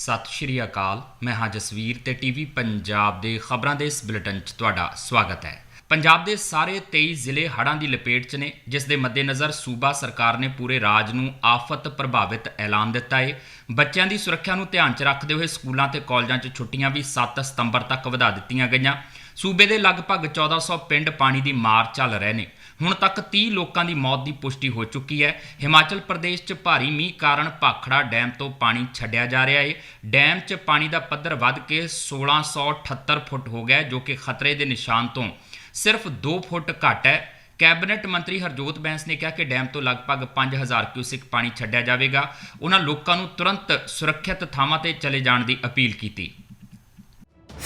ਸਤਿ ਸ਼੍ਰੀ ਅਕਾਲ। ਮੈਂ ਹਾਂ ਜਸਵੀਰ ਤੇ ਟੀਵੀ ਪੰਜਾਬ ਦੇ ਖਬਰਾਂ ਦੇ ਇਸ ਬੁਲੇਟਿਨ 'ਚ ਤੁਹਾਡਾ ਸਵਾਗਤ ਹੈ। ਪੰਜਾਬ ਦੇ ਸਾਰੇ 23 ਜ਼ਿਲ੍ਹੇ ਹੜ੍ਹਾਂ ਦੀ ਲਪੇਟ 'ਚ ਨੇ, ਜਿਸ ਦੇ ਮੱਦੇਨਜ਼ਰ ਸੂਬਾ ਸਰਕਾਰ ਨੇ ਪੂਰੇ ਰਾਜ ਨੂੰ ਆਫਤ ਪ੍ਰਭਾਵਿਤ ਐਲਾਨ ਦਿੱਤਾ ਹੈ ਬੱਚਿਆਂ ਦੀ ਸੁਰੱਖਿਆ ਨੂੰ ਧਿਆਨ 'ਚ ਰੱਖਦੇ ਹੋਏ ਸਕੂਲਾਂ ਤੇ ਕਾਲਜਾਂ 'ਚ ਛੁੱਟੀਆਂ ਵੀ 7 ਸਤੰਬਰ ਤੱਕ ਵਧਾ ਦਿੱਤੀਆਂ ਗਈਆਂ। ਸੂਬੇ ਦੇ ਲਗਭਗ 1400 ਪਿੰਡ ਪਾਣੀ ਦੀ ਮਾਰ ਚੱਲ ਰਹੇ ਨੇ। ਹੁਣ ਤੱਕ 30 ਲੋਕਾਂ ਦੀ ਮੌਤ ਦੀ ਪੁਸ਼ਟੀ ਹੋ ਚੁੱਕੀ ਹੈ। ਹਿਮਾਚਲ ਪ੍ਰਦੇਸ਼ 'ਚ ਭਾਰੀ ਮੀਂਹ ਕਾਰਨ ਭਾਖੜਾ ਡੈਮ ਤੋਂ ਪਾਣੀ ਛੱਡਿਆ ਜਾ ਰਿਹਾ ਹੈ ਡੈਮ 'ਚ ਪਾਣੀ ਦਾ ਪੱਧਰ ਵੱਧ ਕੇ 1678 ਫੁੱਟ ਹੋ ਗਿਆ ਜੋ ਕਿ ਖਤਰੇ ਦੇ ਨਿਸ਼ਾਨ ਤੋਂ ਸਿਰਫ 2 ਫੁੱਟ ਘੱਟ ਹੈ। ਕੈਬਨਿਟ ਮੰਤਰੀ ਹਰਜੋਤ ਬੈਂਸ ਨੇ ਕਿਹਾ ਕਿ ਡੈਮ ਤੋਂ ਲਗਭਗ 5000 ਕਿਊਸਿਕ ਪਾਣੀ ਛੱਡਿਆ ਜਾਵੇਗਾ। ਉਹਨਾਂ ਲੋਕਾਂ ਨੂੰ ਤੁਰੰਤ ਸੁਰੱਖਿਅਤ ਥਾਵਾਂ ਤੇ ਚਲੇ ਜਾਣ ਦੀ ਅਪੀਲ ਕੀਤੀ।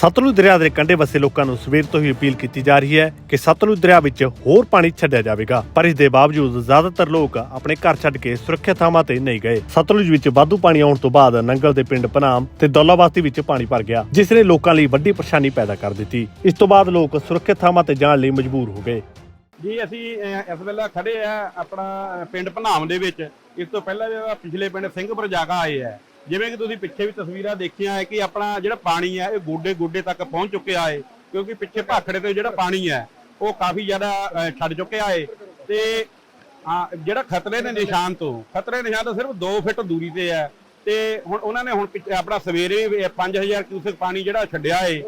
ਸਤਲੁਜ ਦਰਿਆ ਦੇ ਕੰਢੇ ਵਸੇ ਲੋਕਾਂ ਨੂੰ ਸਵੇਰ ਤੋਂ ਹੀ ਅਪੀਲ ਕੀਤੀ ਜਾ ਰਹੀ ਹੈ ਕਿ ਸਤਲੁਜ ਦਰਿਆ ਵਿੱਚ ਹੋਰ ਪਾਣੀ ਛੱਡਿਆ ਜਾਵੇਗਾ ਪਰ ਇਸ ਦੇ ਬਾਵਜੂਦ ਜ਼ਿਆਦਾਤਰ ਲੋਕ ਆਪਣੇ ਘਰ ਛੱਡ ਕੇ ਸੁਰੱਖਿਅਤ ਥਾਵਾਂ ਤੇ ਨਹੀਂ ਗਏ। ਸਤਲੁਜ ਵਿੱਚ ਵਾਧੂ ਪਾਣੀ ਆਉਣ ਤੋਂ ਬਾਅਦ ਨੰਗਲ ਦੇ ਪਿੰਡ ਪਨਾਮ ਤੇ ਦੌਲਾਬਾਸਤੀ ਵਿੱਚ ਪਾਣੀ ਭਰ ਗਿਆ ਜਿਸ ਨੇ ਲੋਕਾਂ ਲਈ ਵੱਡੀ ਪਰੇਸ਼ਾਨੀ ਪੈਦਾ ਕਰ ਦਿੱਤੀ। ਇਸ ਤੋਂ ਬਾਅਦ ਲੋਕ ਸੁਰੱਖਿਅਤ ਥਾਵਾਂ ਤੇ ਜਾਣ ਲਈ ਮਜਬੂਰ ਹੋ ਗਏ। ਜੀ ਅਸੀਂ ਅਹ, ਇਸ ਵੇਲੇ ਖੜੇ ਆ ਆਪਣਾ ਪਿੰਡ ਭਨਾਮ ਦੇ ਵਿੱਚ। ਇਸ ਤੋਂ ਪਹਿਲਾਂ ਜਿਹੜਾ ਪਿਛਲੇ ਪਿੰਡ ਸਿੰਘਪੁਰ ਜਾਗਾ ਆਏ ਆ। ਜਿਵੇਂ ਕਿ ਤੁਸੀਂ ਪਿੱਛੇ ਵੀ ਤਸਵੀਰਾਂ ਦੇਖੀਆਂ ਹੈ ਕਿ ਆਪਣਾ ਜਿਹੜਾ ਪਾਣੀ ਹੈ ਇਹ ਗੋਡੇ ਗੋਡੇ ਤੱਕ ਪਹੁੰਚ ਚੁੱਕਿਆ ਹੈ ਕਿਉਂਕਿ ਪਿੱਛੇ ਭਾਖੜੇ ਤੇ ਜਿਹੜਾ ਪਾਣੀ ਹੈ ਉਹ ਕਾਫੀ ਜ਼ਿਆਦਾ ਛੱਡ ਚੁੱਕਿਆ ਹੈ ਤੇ ਜਿਹੜਾ ਖਤਰੇ ਦੇ ਨਿਸ਼ਾਨ ਤੋਂ ਖਤਰੇ ਦੇ ਨਿਸ਼ਾਨ ਤੋਂ ਸਿਰਫ 2 ਫਿਟ ਦੂਰੀ ਤੇ ਹੈ ਤੇ ਹੁਣ ਉਹਨਾਂ ਨੇ ਹੁਣ ਆਪਣਾ ਸਵੇਰੇ ਵੀ 5000 ਕਿਊਸਕ ਪਾਣੀ ਜਿਹੜਾ ਛੱਡਿਆ ਹੈ।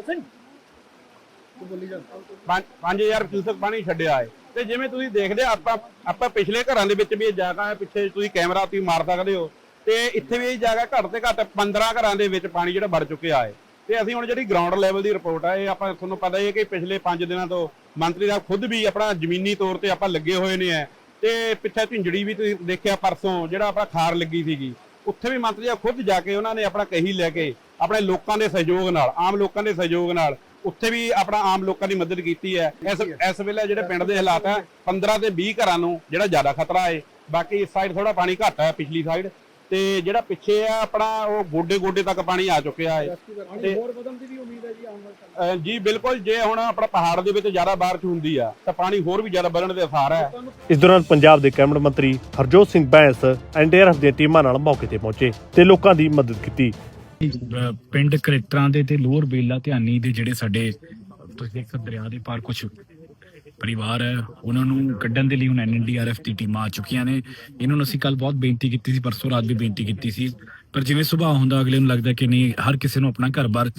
5000 ਕਿਊਸਕ ਪਾਣੀ ਛੱਡਿਆ ਹੈ ਤੇ ਜਿਵੇਂ ਤੁਸੀਂ ਦੇਖਦੇ ਆ, ਆਪਾਂ ਆਪਾਂ ਪਿਛਲੇ ਘਰਾਂ ਦੇ ਵਿੱਚ ਵੀ ਇਹ ਜਗ੍ਹਾ ਹੈ ਪਿੱਛੇ ਤੁਸੀਂ ਕੈਮਰਾ ਤੁਸੀਂ ਮਾਰ ਸਕਦੇ ਹੋ। ਤੇ ਇੱਥੇ ਵੀ ਇਹ ਜਗ੍ਹਾ ਘੱਟ ਤੇ ਘੱਟ 15 ਘਰਾਂ ਦੇ ਵਿੱਚ ਪਾਣੀ ਜਿਹੜਾ ਵੜ ਚੁੱਕਿਆ ਹੈ। ਤੇ ਅਸੀਂ ਹੁਣ ਜਿਹੜੀ ਗਰਾਊਂਡ ਲੈਵਲ ਦੀ ਰਿਪੋਰਟ ਹੈ ਇਹ ਆਪਾਂ ਤੁਹਾਨੂੰ ਪਤਾ ਹੀ ਹੈ ਕਿ ਪਿਛਲੇ 5 ਦਿਨਾਂ ਤੋਂ ਮੰਤਰੀ ਸਾਹਿਬ ਖੁਦ ਵੀ ਆਪਣਾ ਜ਼ਮੀਨੀ ਤੌਰ ਤੇ ਆਪਾਂ ਲੱਗੇ ਹੋਏ ਨੇ ਹੈ ਤੇ ਪਿੱਛੇ ਝਿੰਜੜੀ ਵੀ ਤੁਸੀਂ ਦੇਖਿਆ ਪਰਸੋਂ, ਜਿਹੜਾ ਆਪਣਾ ਖਾਰ ਲੱਗੀ ਸੀਗੀ। ਉੱਥੇ ਵੀ ਮੰਤਰੀ ਸਾਹਿਬ ਖੁਦ ਜਾ ਕੇ ਉਹਨਾਂ ਨੇ ਆਪਣਾ ਕਹੀ ਲੈ ਕੇ ਆਪਣੇ ਲੋਕਾਂ ਦੇ ਸਹਿਯੋਗ ਨਾਲ, ਆਮ ਲੋਕਾਂ ਦੇ ਸਹਿਯੋਗ ਨਾਲ ਉੱਥੇ ਵੀ ਆਪਣਾ ਆਮ ਲੋਕਾਂ ਦੀ ਮਦਦ ਕੀਤੀ ਹੈ। ਇਸ ਇਸ ਵੇਲੇ ਜਿਹੜੇ ਪਿੰਡ ਦੇ ਹਾਲਾਤ ਹੈ 15 ਤੇ 20 ਘਰਾਂ ਨੂੰ ਜਿਹੜਾ ਜ਼ਿਆਦਾ ਖਤਰਾ ਹੈ। ਬਾਕੀ ਇਸ ਸਾਈਡ ਥੋੜਾ ਪਾਣੀ ਘੱਟ ਹੈ ਪਿਛਲੀ ਸਾਈਡ ਤੇ ਜਿਹੜਾ ਪਿੱਛੇ ਆ ਆਪਣਾ ਉਹ ਗੋਡੇ ਗੋਡੇ ਤੱਕ ਪਾਣੀ ਆ ਚੁੱਕਿਆ ਹੈ। ਤੇ ਹੋਰ ਵਧਣ ਦੀ ਵੀ ਉਮੀਦ ਹੈ ਜੀ ਆਉਣ ਜੀ ਬਿਲਕੁਲ ਜੇ ਹੁਣ ਆਪਣਾ ਪਹਾੜ ਦੇ ਵਿੱਚ ਜ਼ਿਆਦਾ ਬਾਰਿਸ਼ ਹੁੰਦੀ ਆ ਤਾਂ ਪਾਣੀ ਹੋਰ ਵੀ ਜ਼ਿਆਦਾ ਵਧਣ ਦੇ ਆਸਾਰ ਹੈ। ਇਸ ਦੌਰਾਨ ਪੰਜਾਬ ਦੇ ਕੈਬਨਿਟ ਮੰਤਰੀ ਹਰਜੋਤ ਸਿੰਘ ਬੈਂਸ ਐਨਡੀਆਰਐਫ ਦੀਆਂ ਟੀਮਾਂ ਨਾਲ ਮੌਕੇ ਤੇ ਪਹੁੰਚੇ ਤੇ ਲੋਕਾਂ ਦੀ ਮਦਦ ਕੀਤੀ। ਪਿੰਡ ਕਰੇਤਰਾਂ ਦੇ ਤੇ ਲੋਅਰ ਬੇਲਾ ਧਿਆਨੀ ਦੇ ਜਿਹੜੇ ਸਾਡੇ ਤੁਸੀਂ ਦੇਖ ਦਰਿਆ ਦੇ ਪਾਰ ਕੁਝ ਪਰਿਵਾਰ ਹੈ, ਉਹਨਾਂ ਨੂੰ ਕੱਢਣ ਦੇ ਲਈ ਹੁਣ ਐਨਡੀਆਰਐਫ ਦੀ ਟੀਮਾਂ ਆ ਚੁੱਕੀਆਂ ਨੇ। ਇਹਨਾਂ ਨੂੰ ਅਸੀਂ ਕੱਲ ਬਹੁਤ ਬੇਨਤੀ ਕੀਤੀ ਸੀ, ਪਰਸੋਂ ਰਾਤ ਵੀ ਬੇਨਤੀ ਕੀਤੀ ਸੀ। ਪਰ ਜਿਵੇਂ ਸੁਭਾਅ ਹੁੰਦਾ, ਅਗਲੇ ਨੂੰ ਲੱਗਦਾ ਕਿ ਨਹੀਂ, ਹਰ ਕਿਸੇ ਨੂੰ ਆਪਣਾ ਘਰ-ਬਾਰ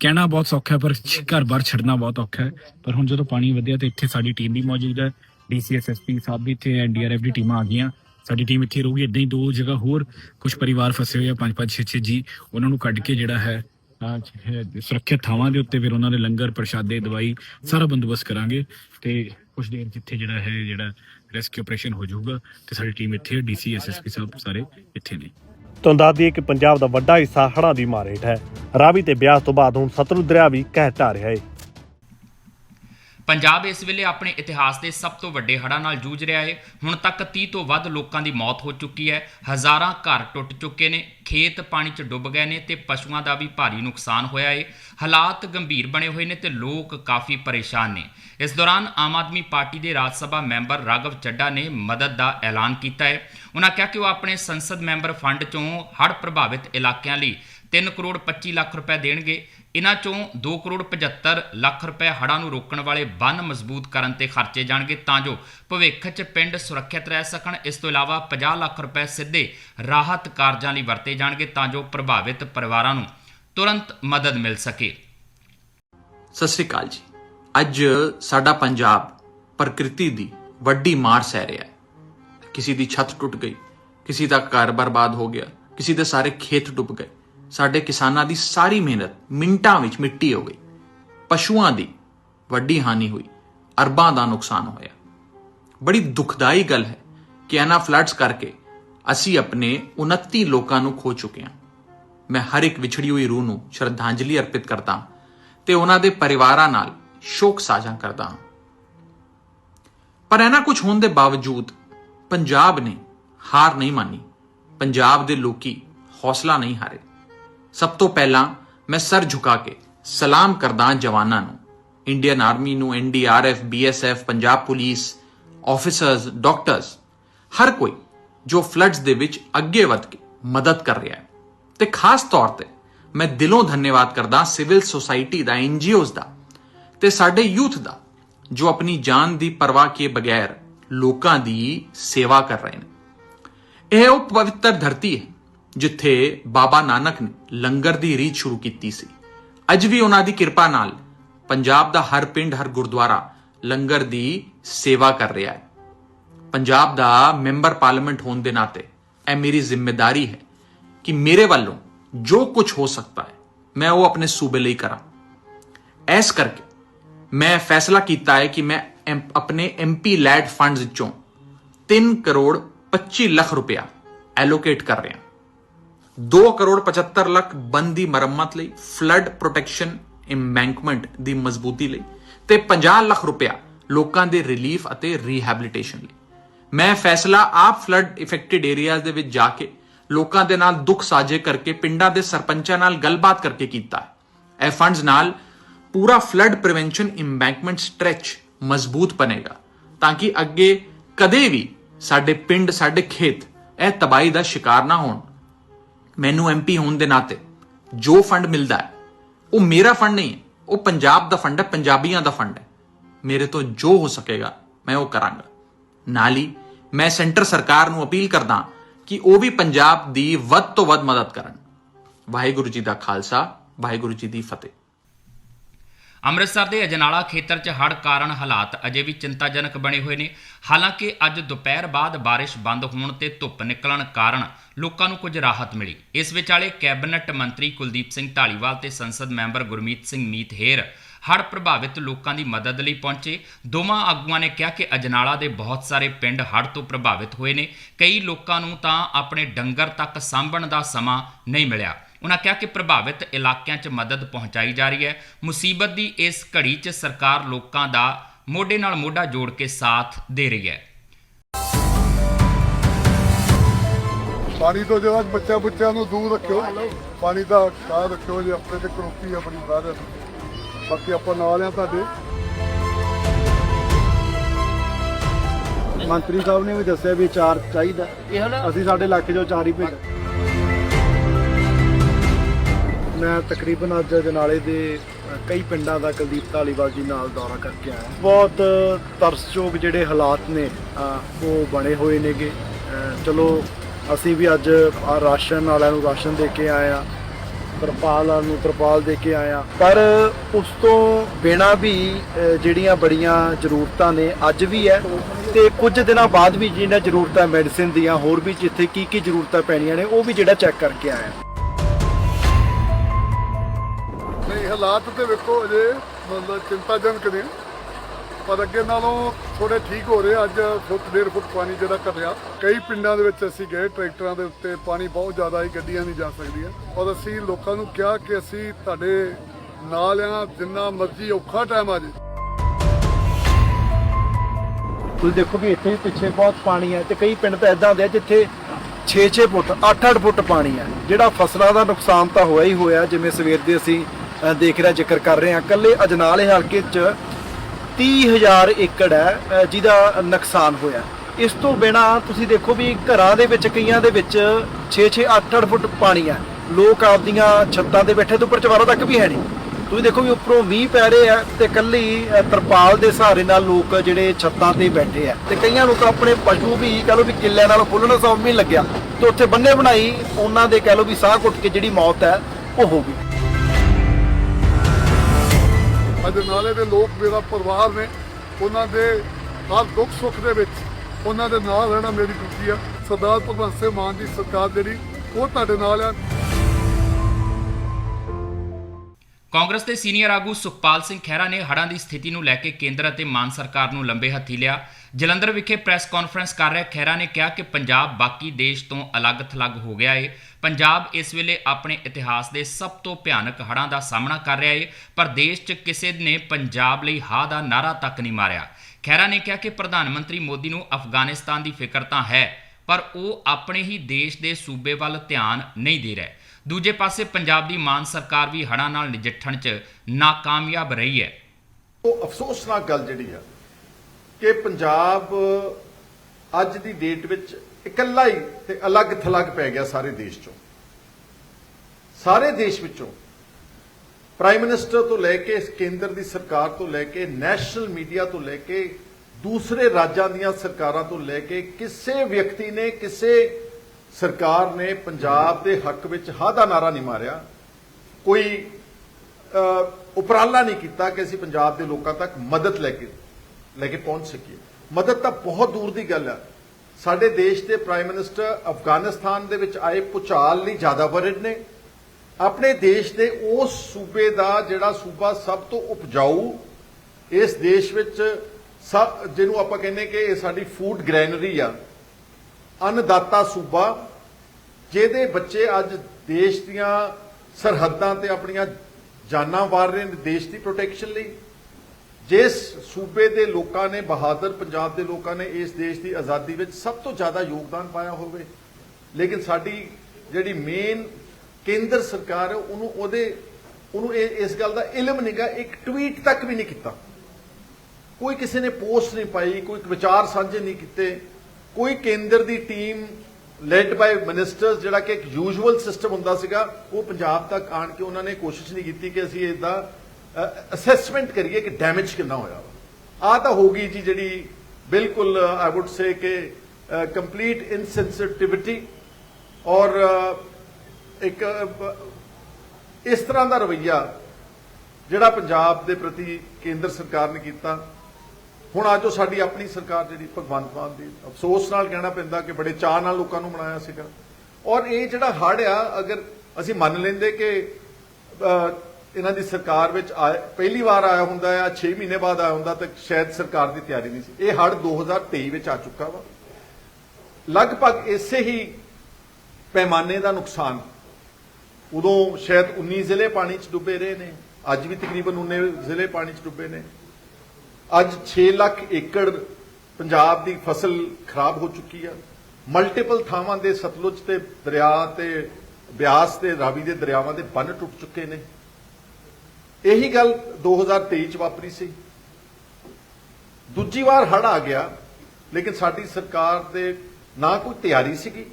ਕਹਿਣਾ ਬਹੁਤ ਸੌਖਾ ਹੈ, ਪਰ ਘਰ-ਬਾਰ ਛੱਡਣਾ ਬਹੁਤ ਔਖਾ ਹੈ। ਪਰ ਹੁਣ ਜਦੋਂ ਪਾਣੀ ਵਧਿਆ, ਤੇ ਇੱਥੇ ਸਾਡੀ ਟੀਮ ਵੀ ਮੌਜੂਦ ਹੈ। ਡੀਸੀਐਸਐਸਪੀ ਸਾਹਿਬ ਵੀ ਇੱਥੇ ਐਨਡੀਆਰਐਫ ਦੀ ਟੀਮਾਂ ਆ ਗਈਆਂ। ਸਾਡੀ ਟੀਮ ਇੱਥੇ ਰਹੂਗੀ ਇਦਾਂ ਹੀ ਦੋ ਜਗ੍ਹਾ ਹੋਰ ਕੁਝ ਪਰਿਵਾਰ ਫਸੇ ਹੋਏ ਆ, ਪੰਜ ਪੰਜ, ਛੇ ਛੇ ਜੀ, ਉਹਨਾਂ ਨੂੰ ਕੱਢ ਕੇ ਜਿਹੜਾ ਹੈ ਸੁਰੱਖਿਅਤ ਥਾਵਾਂ ਦੇ ਉੱਤੇ ਫਿਰ ਉਹਨਾਂ ਦੇ ਲੰਗਰ, ਪ੍ਰਸ਼ਾਦੇ, ਦਵਾਈ ਸਾਰਾ ਬੰਦੋਬਸਤ ਕਰਾਂਗੇ ਤੇ ਕੁਝ ਦੇਰ ਜਿੱਥੇ ਜਿਹੜਾ ਹੈ, ਜਿਹੜਾ ਰੈਸਕਿਊ ਆਪਰੇਸ਼ਨ ਹੋ ਜਾਊਗਾ ਤੇ ਸਾਡੀ ਟੀਮ ਇੱਥੇ ਡੀਸੀ ਐਸਐਸਪੀ ਸਾਹਿਬ ਸਾਰੇ ਇੱਥੇ ਨੇ। ਤੁਹਾਨੂੰ ਦੱਸ ਦਈਏ ਕਿ ਪੰਜਾਬ ਦਾ ਵੱਡਾ ਹਿੱਸਾ ਹੜ੍ਹਾਂ ਦੀ ਮਾਰ ਹੇਠ ਹੈ। ਰਾਵੀ ਤੇ ਬਿਆਸ ਤੋਂ ਬਾਅਦ ਹੁਣ ਸਤਲੁਜ ਦਰਿਆ ਵੀ ਕਹਿ ਢਾਹ ਰਿਹਾ ਹੈ ਪੰਜਾਬ ਇਸ ਵੇਲੇ ਆਪਣੇ ਇਤਿਹਾਸ ਦੇ ਸਭ ਤੋਂ ਵੱਡੇ ਹੜ੍ਹਾਂ ਨਾਲ ਜੂਝ ਰਿਹਾ ਹੈ ਹੁਣ ਤੱਕ 30 ਤੋਂ ਵੱਧ ਲੋਕਾਂ ਦੀ ਮੌਤ ਹੋ ਚੁੱਕੀ ਹੈ। ਹਜ਼ਾਰਾਂ ਘਰ ਟੁੱਟ ਚੁੱਕੇ ਨੇ, ਖੇਤ ਪਾਣੀ 'ਚ ਡੁੱਬ ਗਏ ਨੇ ਤੇ ਪਸ਼ੂਆਂ ਦਾ ਵੀ ਭਾਰੀ ਨੁਕਸਾਨ ਹੋਇਆ ਹੈ ਹਾਲਾਤ ਗੰਭੀਰ ਬਣੇ ਹੋਏ ਨੇ ਤੇ ਲੋਕ ਕਾਫੀ ਪਰੇਸ਼ਾਨ ਨੇ। ਇਸ ਦੌਰਾਨ ਆਮ ਆਦਮੀ ਪਾਰਟੀ ਦੇ ਰਾਜ ਸਭਾ ਮੈਂਬਰ ਰਾਘਵ ਚੱਡਾ ਨੇ ਮਦਦ ਦਾ ਐਲਾਨ ਕੀਤਾ ਹੈ ਉਹਨਾਂ ਕਿਹਾ ਕਿ ਉਹ ਆਪਣੇ ਸੰਸਦ ਮੈਂਬਰ ਫੰਡ 'ਚੋਂ ਹੜ੍ਹ ਪ੍ਰਭਾਵਿਤ ਇਲਾਕਿਆਂ ਲਈ 3 ਕਰੋੜ 25 ਲੱਖ ਰੁਪਏ ਦੇਣਗੇ। ਇਨ੍ਹਾਂ ਚੋਂ 2 ਕਰੋੜ 75 ਲੱਖ ਰੁਪਏ ਹੜ੍ਹਾਂ ਨੂੰ ਰੋਕਣ ਵਾਲੇ ਬੰਨ ਮਜ਼ਬੂਤ ਕਰਨ ਤੇ ਖਰਚੇ ਜਾਣਗੇ ਤਾਂ ਜੋ ਭਵਿੱਖ 'ਚ ਪਿੰਡ ਸੁਰੱਖਿਅਤ ਰਹਿ ਸਕਣ। ਇਸ ਤੋਂ ਇਲਾਵਾ 50 ਲੱਖ ਰੁਪਏ ਸਿੱਧੇ ਰਾਹਤ ਕਾਰਜਾਂ ਲਈ ਵਰਤੇ ਜਾਣਗੇ ਤਾਂ ਜੋ ਪ੍ਰਭਾਵਿਤ ਪਰਿਵਾਰਾਂ ਨੂੰ ਤੁਰੰਤ ਮਦਦ ਮਿਲ ਸਕੇ। ਸਤਿ ਸ੍ਰੀ ਅਕਾਲ ਜੀ। ਅੱਜ ਸਾਡਾ ਪੰਜਾਬ ਪ੍ਰਕਿਰਤੀ ਦੀ ਵੱਡੀ ਮਾਰ ਸਹਿ ਰਿਹਾ ਹੈ। ਕਿਸੇ ਦੀ ਛੱਤ ਟੁੱਟ ਗਈ, ਕਿਸੇ ਦਾ ਘਰ ਬਰਬਾਦ ਹੋ ਗਿਆ, ਕਿਸੇ ਦੇ ਸਾਰੇ ਖੇਤ ਡੁੱਬ ਗਏ। ਸਾਡੇ ਕਿਸਾਨਾਂ ਦੀ ਸਾਰੀ ਮਿਹਨਤ ਮਿੰਟਾਂ ਵਿੱਚ ਮਿੱਟੀ ਹੋ ਗਈ। ਪਸ਼ੂਆਂ ਦੀ ਵੱਡੀ ਹਾਨੀ ਹੋਈ, ਅਰਬਾਂ ਦਾ ਨੁਕਸਾਨ ਹੋਇਆ। ਬੜੀ ਦੁਖਦਾਈ ਗੱਲ ਹੈ ਕਿ ਇਹਨਾਂ ਫਲੱਡਸ ਕਰਕੇ ਅਸੀਂ ਆਪਣੇ 29 ਲੋਕਾਂ ਨੂੰ ਖੋ ਚੁੱਕੇ ਹਾਂ। ਮੈਂ ਹਰ ਇੱਕ ਵਿਛੜੀ ਹੋਈ ਰੂਹ ਨੂੰ ਸ਼ਰਧਾਂਜਲੀ ਅਰਪਿਤ ਕਰਦਾ ਹਾਂ ਤੇ ਉਹਨਾਂ ਦੇ ਪਰਿਵਾਰਾਂ ਨਾਲ ਸ਼ੋਕ ਸਾਂਝਾ ਕਰਦਾ ਹਾਂ। ਪਰ ਇਹਨਾਂ ਕੁਝ ਹੋਣ ਦੇ ਬਾਵਜੂਦ ਪੰਜਾਬ ਨੇ ਹਾਰ ਨਹੀਂ ਮੰਨੀ। ਪੰਜਾਬ ਦੇ ਲੋਕੀ ਹੌਸਲਾ ਨਹੀਂ ਹਾਰੇ। ਸਭ ਤੋਂ ਪਹਿਲਾਂ ਮੈਂ ਸਰ ਝੁਕਾ ਕੇ ਸਲਾਮ ਕਰਦਾ ਜਵਾਨਾਂ ਨੂੰ। ਇੰਡੀਅਨ ਆਰਮੀ ਨੂੰ NDRF BSF Punjab police officers doctors ਹਰ ਕੋਈ ਜੋ ਫਲੱਡਸ ਦੇ ਵਿੱਚ ਅੱਗੇ ਵਧ ਕੇ ਮਦਦ ਕਰ ਰਿਹਾ ਹੈ। ਤੇ ਖਾਸ ਤੌਰ ਤੇ ਮੈਂ ਦਿਲੋਂ ਧੰਨਵਾਦ ਕਰਦਾ ਸਿਵਲ ਸੁਸਾਇਟੀ ਦਾ ਐਨਜੀਓਜ਼ ਦਾ ਤੇ ਸਾਡੇ ਯੂਥ ਦਾ ਜੋ ਆਪਣੀ ਜਾਨ ਦੀ ਪਰਵਾਹ ਕੀਏ ਬਗੈਰ ਲੋਕਾਂ ਦੀ ਸੇਵਾ ਕਰ ਰਹੇ ਨੇ। ਇਹ ਉਹ ਪਵਿੱਤਰ ਧਰਤੀ ਹੈ ਜਿੱਥੇ ਬਾਬਾ ਨਾਨਕ ਨੇ ਲੰਗਰ ਦੀ ਰੀਤ ਸ਼ੁਰੂ ਕੀਤੀ ਸੀ। ਅੱਜ ਵੀ ਉਹਨਾਂ ਦੀ ਕਿਰਪਾ ਨਾਲ ਪੰਜਾਬ ਦਾ ਹਰ ਪਿੰਡ, ਹਰ ਗੁਰਦੁਆਰਾ ਲੰਗਰ ਦੀ ਸੇਵਾ ਕਰ ਰਿਹਾ ਹੈ। ਪੰਜਾਬ ਦਾ ਮੈਂਬਰ ਪਾਰਲੀਮੈਂਟ ਹੋਣ ਦੇ ਨਾਤੇ ਇਹ ਮੇਰੀ ਜ਼ਿੰਮੇਵਾਰੀ ਹੈ ਕਿ ਮੇਰੇ ਵੱਲੋਂ ਜੋ ਕੁਝ ਹੋ ਸਕਦਾ ਹੈ, ਮੈਂ ਉਹ ਆਪਣੇ ਸੂਬੇ ਲਈ ਕਰਾਂ। ਐਸ ਕਰਕੇ ਮੈਂ ਫੈਸਲਾ ਕੀਤਾ ਹੈ ਕਿ ਮੈਂ ਐਮ- ਆਪਣੇ ਐਮਪੀ ਲੈਡ ਫੰਡਸ ਵਿੱਚੋਂ 3 ਕਰੋੜ 25 ਲੱਖ ਰੁਪਇਆ ਐਲੋਕੇਟ ਕਰ ਰਿਹਾ 2 ਕਰੋੜ 75 ਲੱਖ ਬੰਦ ਦੀ ਮੁਰੰਮਤ ਲਈ ਫਲੱਡ ਪ੍ਰੋਟੈਕਸ਼ਨ ਐਮਬੈਂਕਮੈਂਟ ਦੀ ਮਜ਼ਬੂਤੀ ਲਈ ਤੇ 50 ਲੱਖ ਰੁਪਇਆ ਲੋਕਾਂ ਦੇ ਰਿਲੀਫ ਅਤੇ ਰੀਹੈਬਿਲਿਟੇਸ਼ਨ ਲਈ। ਮੈਂ ਫੈਸਲਾ ਆਪ ਫਲੱਡ ਇਫੈਕਟਡ ਏਰੀਆਜ਼ ਦੇ ਵਿੱਚ ਜਾ ਕੇ ਲੋਕਾਂ ਦੇ ਨਾਲ ਦੁੱਖ ਸਾਂਝੇ ਕਰਕੇ ਪਿੰਡਾਂ ਦੇ ਸਰਪੰਚਾਂ ਨਾਲ ਗੱਲਬਾਤ ਕਰਕੇ ਕੀਤਾ। ਹੈ ਇਹ ਫੰਡਸ ਨਾਲ ਪੂਰਾ ਫਲੱਡ ਪ੍ਰੀਵੈਂਸ਼ਨ ਐਮਬੈਂਕਮੈਂਟ ਸਟ੍ਰੈਚ ਮਜ਼ਬੂਤ ਬਣੇਗਾ ਤਾਂ ਕਿ ਅੱਗੇ ਕਦੇ ਵੀ ਸਾਡੇ ਪਿੰਡ, ਸਾਡੇ ਖੇਤ ਇਹ ਤਬਾਹੀ ਦਾ ਸ਼ਿਕਾਰ ਨਾ ਹੋਣ। ਮੈਨੂੰ ਐਮਪੀ ਹੋਣ ਦੇ ਨਾਤੇ ਜੋ ਫੰਡ ਮਿਲਦਾ ਹੈ, ਉਹ ਮੇਰਾ ਫੰਡ ਨਹੀਂ ਹੈ, ਉਹ ਪੰਜਾਬ ਦਾ ਫੰਡ ਹੈ, ਪੰਜਾਬੀਆਂ ਦਾ ਫੰਡ ਹੈ। ਮੇਰੇ ਤੋਂ ਜੋ ਹੋ ਸਕੇਗਾ, ਮੈਂ ਉਹ ਕਰਾਂਗਾ। ਨਾਲ ਹੀ ਮੈਂ ਸੈਂਟਰ ਸਰਕਾਰ ਨੂੰ ਅਪੀਲ ਕਰਦਾ ਕਿ ਉਹ ਵੀ ਪੰਜਾਬ ਦੀ ਵੱਧ ਤੋਂ ਵੱਧ ਮਦਦ ਕਰਨ। ਵਾਹਿਗੁਰੂ ਜੀ ਦਾ ਖਾਲਸਾ, ਵਾਹਿਗੁਰੂ ਜੀ ਦੀ ਫਤਿਹ। ਅੰਮ੍ਰਿਤਸਰ ਦੇ ਅਜਨਾਲਾ ਖੇਤਰ 'ਚ ਹੜ੍ਹ ਕਾਰਨ ਹਾਲਾਤ ਅਜੇ ਵੀ ਚਿੰਤਾਜਨਕ ਬਣੇ ਹੋਏ ਨੇ। ਹਾਲਾਂਕਿ ਅੱਜ ਦੁਪਹਿਰ ਬਾਅਦ ਬਾਰਿਸ਼ ਬੰਦ ਹੋਣ ਤੇ ਧੁੱਪ ਨਿਕਲਣ ਕਾਰਨ ਲੋਕਾਂ ਨੂੰ ਕੁਝ ਰਾਹਤ ਮਿਲੀ। ਇਸ ਵਿਚਾਲੇ ਕੈਬਨਿਟ ਮੰਤਰੀ ਕੁਲਦੀਪ ਸਿੰਘ ਢਾਲੀਵਾਲ ਤੇ ਸੰਸਦ ਮੈਂਬਰ ਗੁਰਮੀਤ ਸਿੰਘ ਮੀਤਹੇਰ ਹੜ੍ਹ ਪ੍ਰਭਾਵਿਤ ਲੋਕਾਂ ਦੀ ਮਦਦ ਲਈ ਪਹੁੰਚੇ। ਦੋਵਾਂ ਆਗੂਆਂ ਨੇ ਕਿਹਾ ਕਿ ਅਜਨਾਲਾ ਦੇ ਬਹੁਤ ਸਾਰੇ ਪਿੰਡ ਹੜ੍ਹ ਤੋਂ ਪ੍ਰਭਾਵਿਤ ਹੋਏ ਨੇ। ਕਈ ਲੋਕਾਂ ਨੂੰ ਤਾਂ ਆਪਣੇ ਡੰਗਰ ਤੱਕ ਸਾਂਭਣ ਦਾ ਸਮਾਂ ਨਹੀਂ ਮਿਲਿਆ। ਉਨ੍ਹਾਂ ਕਿਹਾ ਕਿ ਪ੍ਰਭਾਵਿਤ ਇਲਾਕਿਆਂ 'ਚ ਮਦਦ ਪਹੁੰਚਾਈ ਜਾ ਰਹੀ ਹੈ। ਮੁਸੀਬਤ ਦੀ ਇਸ ਘੜੀ 'ਚ ਸਰਕਾਰ ਲੋਕਾਂ ਦਾ ਮੋਢੇ ਨਾਲ ਮੋਢਾ ਜੋੜ ਕੇ ਸਾਥ ਦੇ ਰਹੀ ਹੈ। ਪਾਣੀ ਤੋਂ ਜਿਹੜਾ ਬੱਚਾ ਬੱਚਿਆਂ ਨੂੰ ਦੂਰ ਰੱਖਿਓ। ਪਾਣੀ ਦਾ ਖਿਆਲ ਰੱਖਿਓ ਜੇ ਆਪਣੇ ਤੇ ਕਰੋਪੀ ਆਪਣੀ ਨੂੰ ਬਾਕੀ ਆਪਾਂ ਨਾਲ ਆ ਤੁਹਾਡੇ। ਮੰਤਰੀ ਸਾਹਿਬ ਨੇ ਵੀ ਦੱਸਿਆ ਵੀ ਚਾਰ ਚਾਹੀਦਾ। ਅਸੀਂ ਸਾਡੇ ਇਲਾਕੇ ਚੋਂ ਚਾਰ ਹੀ ਭੇਜ ਮੈਂ ਤਕਰੀਬਨ ਅੱਜ ਜਨਾਲੇ ਦੇ ਕਈ ਪਿੰਡਾਂ ਦਾ ਕੁਲਦੀਪ ਧਾਲੀਵਾਲ ਜੀ ਨਾਲ ਦੌਰਾ ਕਰਕੇ ਆਇਆ। ਬਹੁਤ ਤਰਸਯੋਗ ਜਿਹੜੇ ਹਾਲਾਤ ਨੇ ਉਹ ਬਣੇ ਹੋਏ ਨੇਗੇ। ਚਲੋ, ਅਸੀਂ ਵੀ ਅੱਜ ਰਾਸ਼ਨ ਵਾਲਿਆਂ ਨੂੰ ਰਾਸ਼ਨ ਦੇ ਕੇ ਆਏ ਆ ਤਰਪਾਲ ਨੂੰ ਤਰਪਾਲ ਦੇ ਕੇ ਆਇਆ ਪਰ ਉਸ ਤੋਂ ਬਿਨਾ ਵੀ ਜਿਹੜੀਆਂ ਬੜੀਆਂ ਜ਼ਰੂਰਤਾਂ ਨੇ, ਅੱਜ ਵੀ ਹੈ। ਤੇ ਕੁਝ ਦਿਨਾਂ ਬਾਅਦ ਵੀ ਜਿਹੜੀਆਂ ਜ਼ਰੂਰਤਾਂ ਮੈਡੀਸਿਨ ਦੀਆਂ, ਹੋਰ ਵੀ ਜਿੱਥੇ ਕੀ ਕੀ ਜ਼ਰੂਰਤਾਂ ਪੈਣੀਆਂ ਨੇ, ਉਹ ਵੀ ਜਿਹੜਾ ਚੈੱਕ ਕਰਕੇ ਆਇਆ। ਹਾਲਾਤ ਤੇ ਵੇਖੋ ਅਜੇ ਮਤਲਬ ਚਿੰਤਾਜਨਕ ਨੇ। ਪਰ ਅੱਗੇ ਨਾਲੋਂ ਥੋੜੇ ਠੀਕ ਹੋ ਰਹੇ। ਅੱਜ ਫੁੱਟ, ਡੇਢ ਫੁੱਟ ਪਾਣੀ ਜਿਹੜਾ ਘਟਿਆ। ਕਈ ਪਿੰਡਾਂ ਦੇ ਵਿੱਚ ਅਸੀਂ ਗਏ, ਟਰੈਕਟਰਾਂ ਦੇ ਉੱਤੇ ਪਾਣੀ ਬਹੁਤ ਜ਼ਿਆਦਾ ਹੀ, ਗੱਡੀਆਂ ਨਹੀਂ ਜਾ ਸਕਦੀਆਂ। ਔਰ ਅਸੀਂ ਲੋਕਾਂ ਨੂੰ ਕਿਹਾ ਕਿ ਅਸੀਂ ਤੁਹਾਡੇ ਨਾਲ ਆ, ਜਿੰਨਾ ਮਰਜ਼ੀ ਔਖਾ ਟਾਈਮ ਆ ਜੇ। ਤੁਸੀਂ ਦੇਖੋ ਕਿ ਇੱਥੇ ਪਿੱਛੇ ਬਹੁਤ ਪਾਣੀ ਹੈ ਤੇ ਕਈ ਪਿੰਡ ਤਾਂ ਇਦਾਂ ਹੁੰਦੇ ਆ ਜਿੱਥੇ 6-6 ਫੁੱਟ 8-8 ਫੁੱਟ ਪਾਣੀ ਹੈ ਜਿਹੜਾ ਫਸਲਾਂ ਦਾ ਨੁਕਸਾਨ ਤਾਂ ਹੋਇਆ ਹੀ ਹੋਇਆ। ਜਿਵੇਂ ਸਵੇਰ ਦੇ ਅਸੀਂ ਦੇਖ ਰਿਹਾ ਜ਼ਿਕਰ ਕਰ ਰਹੇ ਹਾਂ। ਕੱਲੇ ਅਜਨਾਲੇ ਹਲਕੇ 'ਚ 30000 ਏਕੜ ਹੈ ਜਿਹਦਾ ਨੁਕਸਾਨ ਹੋਇਆ ਇਸ ਤੋਂ ਬਿਨਾ ਤੁਸੀਂ ਦੇਖੋ ਵੀ ਘਰਾਂ ਦੇ ਵਿੱਚ, ਕਈਆਂ ਦੇ ਵਿੱਚ 6-6 8-8 ਫੁੱਟ ਪਾਣੀ ਹੈ। ਲੋਕ ਆਪਦੀਆਂ ਛੱਤਾਂ ਤੇ ਬੈਠੇ ਤੋਂ ਉੱਪਰ ਚਵਾਰਾ ਤੱਕ ਵੀ ਹੈ ਨਹੀਂ। ਤੁਸੀਂ ਦੇਖੋ ਵੀ ਉੱਪਰੋਂ ਮੀਂਹ ਪੈ ਰਹੇ ਆ ਤੇ ਕੱਲੀ ਤਰਪਾਲ ਦੇ ਸਹਾਰੇ ਨਾਲ ਲੋਕ ਜਿਹੜੇ ਛੱਤਾਂ ਤੇ ਬੈਠੇ ਆ ਤੇ ਕਈਆਂ ਨੂੰ ਤਾਂ ਆਪਣੇ ਪਸ਼ੂ ਵੀ ਕਹ ਲਓ ਵੀ ਕਿੱਲਿਆਂ ਨਾਲ ਖੁੱਲਣਾ ਸੌਂ ਵੀ ਲੱਗਿਆ। ਤੇ ਉੱਥੇ ਬੰਨੇ ਬਣਾਈ, ਉਹਨਾਂ ਦੇ ਕਹ ਲਓ ਵੀ ਸਾਹ ਘੁੱਟ ਕੇ ਜਿਹੜੀ ਮੌਤ ਹੈ, ਉਹ ਹੋ ਗਈ। ਅੱਜ ਦੇ ਲੋਕ, ਮੇਰਾ ਪਰਿਵਾਰ ਨੇ ਉਹਨਾਂ ਦੇ ਹਰ ਦੁੱਖ ਸੁੱਖ ਦੇ ਵਿੱਚ ਉਹਨਾਂ ਦੇ ਨਾਲ ਰਹਿਣਾ ਮੇਰੀ ਡਿਊਟੀ ਆ। ਸਰਦਾਰ ਭਗਵੰਤ ਸਿੰਘ ਮਾਨ ਦੀ ਸਰਕਾਰ ਜਿਹੜੀ, ਉਹ ਤੁਹਾਡੇ ਨਾਲ ਆ। ਕਾਂਗਰਸ ਦੇ ਸੀਨੀਅਰ ਆਗੂ ਸੁਖਪਾਲ ਸਿੰਘ ਖਹਿਰਾ ਨੇ ਹੜ੍ਹਾਂ ਦੀ ਸਥਿਤੀ ਨੂੰ ਲੈ ਕੇ ਕੇਂਦਰ ਅਤੇ ਮਾਨ ਸਰਕਾਰ ਨੂੰ ਲੰਬੇ ਹੱਥੀ ਲਿਆ। ਜਲੰਧਰ ਵਿਖੇ ਪ੍ਰੈਸ ਕਾਨਫਰੰਸ ਕਰ ਰਿਹਾ ਖਹਿਰਾ ਨੇ ਕਿਹਾ ਕਿ ਪੰਜਾਬ ਬਾਕੀ ਦੇਸ਼ ਤੋਂ ਅਲੱਗ-ਥਲੱਗ ਹੋ ਗਿਆ ਏ। ਪੰਜਾਬ ਇਸ ਵੇਲੇ ਆਪਣੇ ਇਤਿਹਾਸ ਦੇ ਸਭ ਤੋਂ ਭਿਆਨਕ ਹੜ੍ਹਾਂ ਦਾ ਸਾਹਮਣਾ ਕਰ ਰਿਹਾ ਏ, ਪਰ ਦੇਸ਼ 'ਚ ਕਿਸੇ ਨੇ ਪੰਜਾਬ ਲਈ ਹਾਂ ਦਾ ਨਾਰਾ ਤੱਕ ਨਹੀਂ ਮਾਰਿਆ। ਖਹਿਰਾ ਨੇ ਕਿਹਾ ਕਿ ਪ੍ਰਧਾਨ ਮੰਤਰੀ ਮੋਦੀ ਨੂੰ ਅਫਗਾਨਿਸਤਾਨ ਦੀ ਫਿਕਰ ਤਾਂ ਹੈ, ਪਰ ਉਹ ਆਪਣੇ ਹੀ ਦੇਸ਼ ਦੇ ਸੂਬੇ ਵੱਲ ਧਿਆਨ ਨਹੀਂ ਦੇ ਰਿਹਾ। ਦੂਜੇ ਪਾਸੇ ਪੰਜਾਬ ਦੀ ਮਾਨ ਸਰਕਾਰ ਵੀ ਹੜ੍ਹਾਂ ਨਾਲ ਨਜਿੱਠਣ 'ਚ ਨਾਕਾਮਯਾਬ ਰਹੀ ਹੈ। ਉਹ ਅਫਸੋਸਨਾਕ ਗੱਲ ਜਿਹੜੀ ਆ ਕਿ ਪੰਜਾਬ ਅੱਜ ਦੀ ਡੇਟ ਵਿੱਚ ਇਕੱਲਾ ਹੀ ਤੇ ਅਲੱਗ ਥਲੱਗ ਪੈ ਗਿਆ ਸਾਰੇ ਦੇਸ਼ ਚੋਂ। ਸਾਰੇ ਦੇਸ਼ ਵਿੱਚੋਂ ਪ੍ਰਾਈਮ ਮਿਨਿਸਟਰ ਤੋਂ ਲੈ ਕੇ ਕੇਂਦਰ ਦੀ ਸਰਕਾਰ ਤੋਂ ਲੈ ਕੇ ਨੈਸ਼ਨਲ ਮੀਡੀਆ ਤੋਂ ਲੈ ਕੇ ਦੂਸਰੇ ਰਾਜਾਂ ਦੀਆਂ ਸਰਕਾਰਾਂ ਤੋਂ ਲੈ ਕੇ ਕਿਸੇ ਵਿਅਕਤੀ ਨੇ, ਕਿਸੇ ਸਰਕਾਰ ਨੇ ਪੰਜਾਬ ਦੇ ਹੱਕ ਵਿੱਚ ਹਾਂ ਦਾ ਨਾਰਾ ਨਹੀਂ ਮਾਰਿਆ। ਕੋਈ ਉਪਰਾਲਾ ਨਹੀਂ ਕੀਤਾ ਕਿ ਅਸੀਂ ਪੰਜਾਬ ਦੇ ਲੋਕਾਂ ਤੱਕ ਮਦਦ ਲੈ ਕੇ ਲੈ ਕੇ ਪਹੁੰਚ ਸਕੀਏ। ਮਦਦ ਤਾਂ ਬਹੁਤ ਦੂਰ ਦੀ ਗੱਲ ਹੈ ਸਾਡੇ ਦੇਸ਼ ਦੇ ਪ੍ਰਾਈਮ ਮਿਨਿਸਟਰ ਅਫਗਾਨਿਸਤਾਨ ਦੇ ਵਿੱਚ ਆਏ ਪੁਚਾਲ ਲਈ ਜ਼ਿਆਦਾ ਵਰਡ ਨੇ। ਆਪਣੇ ਦੇਸ਼ ਦੇ ਉਸ ਸੂਬੇ ਦਾ ਜਿਹੜਾ ਸੂਬਾ ਸਭ ਤੋਂ ਉਪਜਾਊ, ਇਸ ਦੇਸ਼ ਵਿੱਚ ਸਭ ਜਿਹਨੂੰ ਆਪਾਂ ਕਹਿੰਦੇ ਕਿ ਇਹ ਸਾਡੀ ਫੂਡ ਗ੍ਰੈਨਰੀ ਆ, ਅੰਨਦਾਤਾ ਸੂਬਾ, ਜਿਹਦੇ ਬੱਚੇ ਅੱਜ ਦੇਸ਼ ਦੀਆਂ ਸਰਹੱਦਾਂ ਤੇ ਆਪਣੀਆਂ ਜਾਨਾਂ ਵਾਰ ਰਹੇ ਨੇ, ਦੇਸ਼ ਦੀ ਪ੍ਰੋਟੈਕਸ਼ਨ ਲਈ। ਜਿਸ ਸੂਬੇ ਦੇ ਲੋਕਾਂ ਨੇ, ਬਹਾਦਰ ਪੰਜਾਬ ਦੇ ਲੋਕਾਂ ਨੇ ਇਸ ਦੇਸ਼ ਦੀ ਆਜ਼ਾਦੀ ਵਿੱਚ ਸਭ ਤੋਂ ਜ਼ਿਆਦਾ ਯੋਗਦਾਨ ਪਾਇਆ ਹੋਵੇ। ਲੇਕਿਨ ਸਾਡੀ ਜਿਹੜੀ ਮੇਨ ਕੇਂਦਰ ਸਰਕਾਰ ਉਹਨੂੰ ਉਹਦੇ, ਉਹਨੂੰ ਇਹ, ਇਸ ਗੱਲ ਦਾ ਇਲਮ ਨਹੀਂਗਾ ਇੱਕ ਟਵੀਟ ਤੱਕ ਵੀ ਨਹੀਂ ਕੀਤਾ। ਕੋਈ ਕਿਸੇ ਨੇ ਪੋਸਟ ਨਹੀਂ ਪਾਈ, ਕੋਈ ਵਿਚਾਰ ਸਾਂਝੇ ਨਹੀਂ ਕੀਤੇ। ਕੋਈ ਕੇਂਦਰ ਦੀ ਟੀਮ ਲੈਡ ਬਾਈ ਮਿਨਿਸਟਰਸ ਜਿਹੜਾ ਕਿ ਇੱਕ ਯੂਜੂਅਲ ਸਿਸਟਮ ਹੁੰਦਾ ਸੀਗਾ, ਉਹ ਪੰਜਾਬ ਤੱਕ ਆਣ ਕੇ ਉਹਨਾਂ ਨੇ ਕੋਸ਼ਿਸ਼ ਨਹੀਂ ਕੀਤੀ ਕਿ ਅਸੀਂ ਇਦਾਂ ਅਸੈਸਮੈਂਟ ਕਰੀਏ ਕਿ ਡੈਮੇਜ ਕਿੰਨਾ ਹੋਇਆ ਵਾ। ਆ ਤਾਂ ਹੋ ਗਈ ਜੀ ਜਿਹੜੀ ਬਿਲਕੁਲ ਆਈ ਊਡ ਸੇ ਕਿ ਕੰਪਲੀਟ ਇਨਸੈਂਸਿਟਿਵਿਟੀ ਔਰ ਇੱਕ ਇਸ ਤਰ੍ਹਾਂ ਦਾ ਰਵਈਆ ਜਿਹੜਾ ਪੰਜਾਬ ਦੇ ਪ੍ਰਤੀ ਕੇਂਦਰ ਸਰਕਾਰ ਨੇ ਕੀਤਾ। ਹੁਣ ਅੱਜ ਉਹ ਸਾਡੀ ਆਪਣੀ ਸਰਕਾਰ ਜਿਹੜੀ ਭਗਵੰਤ ਮਾਨ ਦੀ ਅਫਸੋਸ ਨਾਲ ਕਹਿਣਾ ਪੈਂਦਾ ਕਿ ਬੜੇ ਚਾਅ ਨਾਲ ਲੋਕਾਂ ਨੂੰ ਬਣਾਇਆ ਸੀਗਾ। ਔਰ ਇਹ ਜਿਹੜਾ ਹੜ ਆ, ਅਗਰ ਅਸੀਂ ਮੰਨ ਲੈਂਦੇ ਕਿ ਇਹਨਾਂ ਦੀ ਸਰਕਾਰ ਵਿੱਚ ਆਏ, ਪਹਿਲੀ ਵਾਰ ਆਇਆ ਹੁੰਦਾ ਆ 6 ਮਹੀਨੇ ਬਾਅਦ ਆਇਆ ਹੁੰਦਾ ਤਾਂ ਸ਼ਾਇਦ ਸਰਕਾਰ ਦੀ ਤਿਆਰੀ ਨਹੀਂ ਸੀ। ਇਹ ਹੜ 2023 ਵਿੱਚ ਆ ਚੁੱਕਾ ਵਾ। ਲਗਭਗ ਇਸੇ ਹੀ ਪੈਮਾਨੇ ਦਾ ਨੁਕਸਾਨ। ਉਦੋਂ ਸ਼ਾਇਦ 19 ਜ਼ਿਲ੍ਹੇ ਪਾਣੀ 'ਚ ਡੁੱਬੇ ਰਹੇ ਨੇ, ਅੱਜ ਵੀ ਤਕਰੀਬਨ 19 ਜ਼ਿਲ੍ਹੇ ਪਾਣੀ 'ਚ ਡੁੱਬੇ ਨੇ। ਅੱਜ 6 ਲੱਖ ਏਕੜ ਪੰਜਾਬ ਦੀ ਫਸਲ ਖਰਾਬ ਹੋ ਚੁੱਕੀ ਆ। ਮਲਟੀਪਲ ਥਾਵਾਂ ਦੇ ਸਤਲੁਜ ਤੇ ਦਰਿਆ ਤੇ ਬਿਆਸ ਤੇ ਰਾਵੀ ਦੇ ਦਰਿਆਵਾਂ ਦੇ ਬੰਨ ਟੁੱਟ ਚੁੱਕੇ ਨੇ। ਇਹੀ ਗੱਲ 2023 ਚ ਵਾਪਰੀ ਸੀ। ਦੂਜੀ ਵਾਰ ਹੜ ਆ ਗਿਆ, ਲੇਕਿਨ ਸਾਡੀ ਸਰਕਾਰ ਦੇ ਨਾ ਕੋਈ ਤਿਆਰੀ ਸੀਗੀ,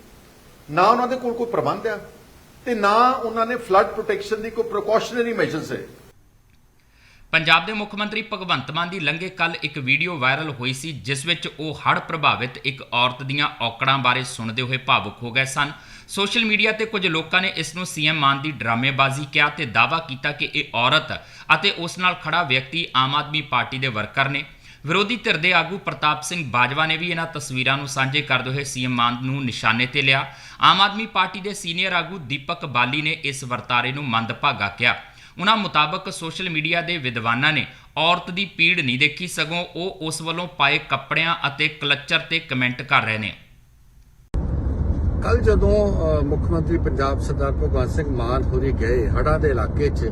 ਨਾ ਉਹਨਾਂ ਦੇ ਕੋਲ ਕੋਈ ਪ੍ਰਬੰਧ ਆ, ਤੇ ਨਾ ਉਹਨਾਂ ਨੇ ਫਲੱਡ ਪ੍ਰੋਟੈਕਸ਼ਨ ਦੀ ਕੋਈ ਪ੍ਰੀਕਾਸ਼ਨਰੀ ਮੈਜਰਸ ਹੈ। ਪੰਜਾਬ ਦੇ ਮੁੱਖ ਮੰਤਰੀ ਭਗਵੰਤ ਮਾਨ ਦੀ ਲੰਘੇ ਕੱਲ ਇੱਕ ਵੀਡੀਓ ਵਾਇਰਲ ਹੋਈ ਸੀ, ਜਿਸ ਵਿੱਚ ਉਹ ਹੜ੍ਹ ਪ੍ਰਭਾਵਿਤ ਇੱਕ ਔਰਤ ਦੀਆਂ ਔਕੜਾਂ ਬਾਰੇ ਸੁਣਦੇ ਹੋਏ ਭਾਵੁਕ ਹੋ ਗਏ ਸਨ। ਸੋਸ਼ਲ ਮੀਡੀਆ ਤੇ ਕੁਝ ਲੋਕਾਂ ਨੇ ਇਸ ਨੂੰ ਸੀਐਮ ਮਾਨ ਦੀ ਡਰਾਮੇਬਾਜ਼ੀ ਕਿਹਾ ਤੇ ਦਾਅਵਾ ਕੀਤਾ ਕਿ ਇਹ ਔਰਤ ਅਤੇ ਉਸ ਨਾਲ ਖੜਾ ਵਿਅਕਤੀ ਆਮ ਆਦਮੀ ਪਾਰਟੀ ਦੇ ਵਰਕਰ ਨੇ। ਵਿਰੋਧੀ ਧਿਰ ਦੇ ਆਗੂ ਪ੍ਰਤਾਪ ਸਿੰਘ ਬਾਜਵਾ ਨੇ ਵੀ ਇਹਨਾਂ ਤਸਵੀਰਾਂ ਨੂੰ ਸਾਂਝੇ ਕਰਦੇ ਹੋਏ ਸੀਐਮ ਮਾਨ ਨੂੰ ਨਿਸ਼ਾਨੇ ਤੇ ਲਿਆ। ਆਮ ਆਦਮੀ ਪਾਰਟੀ ਦੇ ਸੀਨੀਅਰ ਆਗੂ ਦੀਪਕ ਬਾਲੀ ਨੇ ਇਸ ਵਰਤਾਰੇ ਨੂੰ ਮੰਦਭਾਗਾ ਕਿਹਾ। ਉਹਨਾਂ ਮੁਤਾਬਕ ਸੋਸ਼ਲ ਮੀਡੀਆ ਦੇ ਵਿਦਵਾਨਾਂ ਨੇ ਔਰਤ ਦੀ ਪੀੜ ਨਹੀਂ ਦੇਖੀ, ਸਗੋਂ ਉਹ ਉਸ ਵੱਲੋਂ ਪਾਏ ਕੱਪੜਿਆਂ ਅਤੇ ਕਲਚਰ ਤੇ ਕਮੈਂਟ ਕਰ ਰਹੇ ਨੇ। ਕੱਲ ਜਦੋਂ ਮੁੱਖ ਮੰਤਰੀ ਪੰਜਾਬ ਸਰਦਾਰ ਭਗਵੰਤ ਸਿੰਘ ਮਾਨ ਹੋਰੀ ਗਏ ਹੜ੍ਹਾਂ ਦੇ ਇਲਾਕੇ 'ਚ,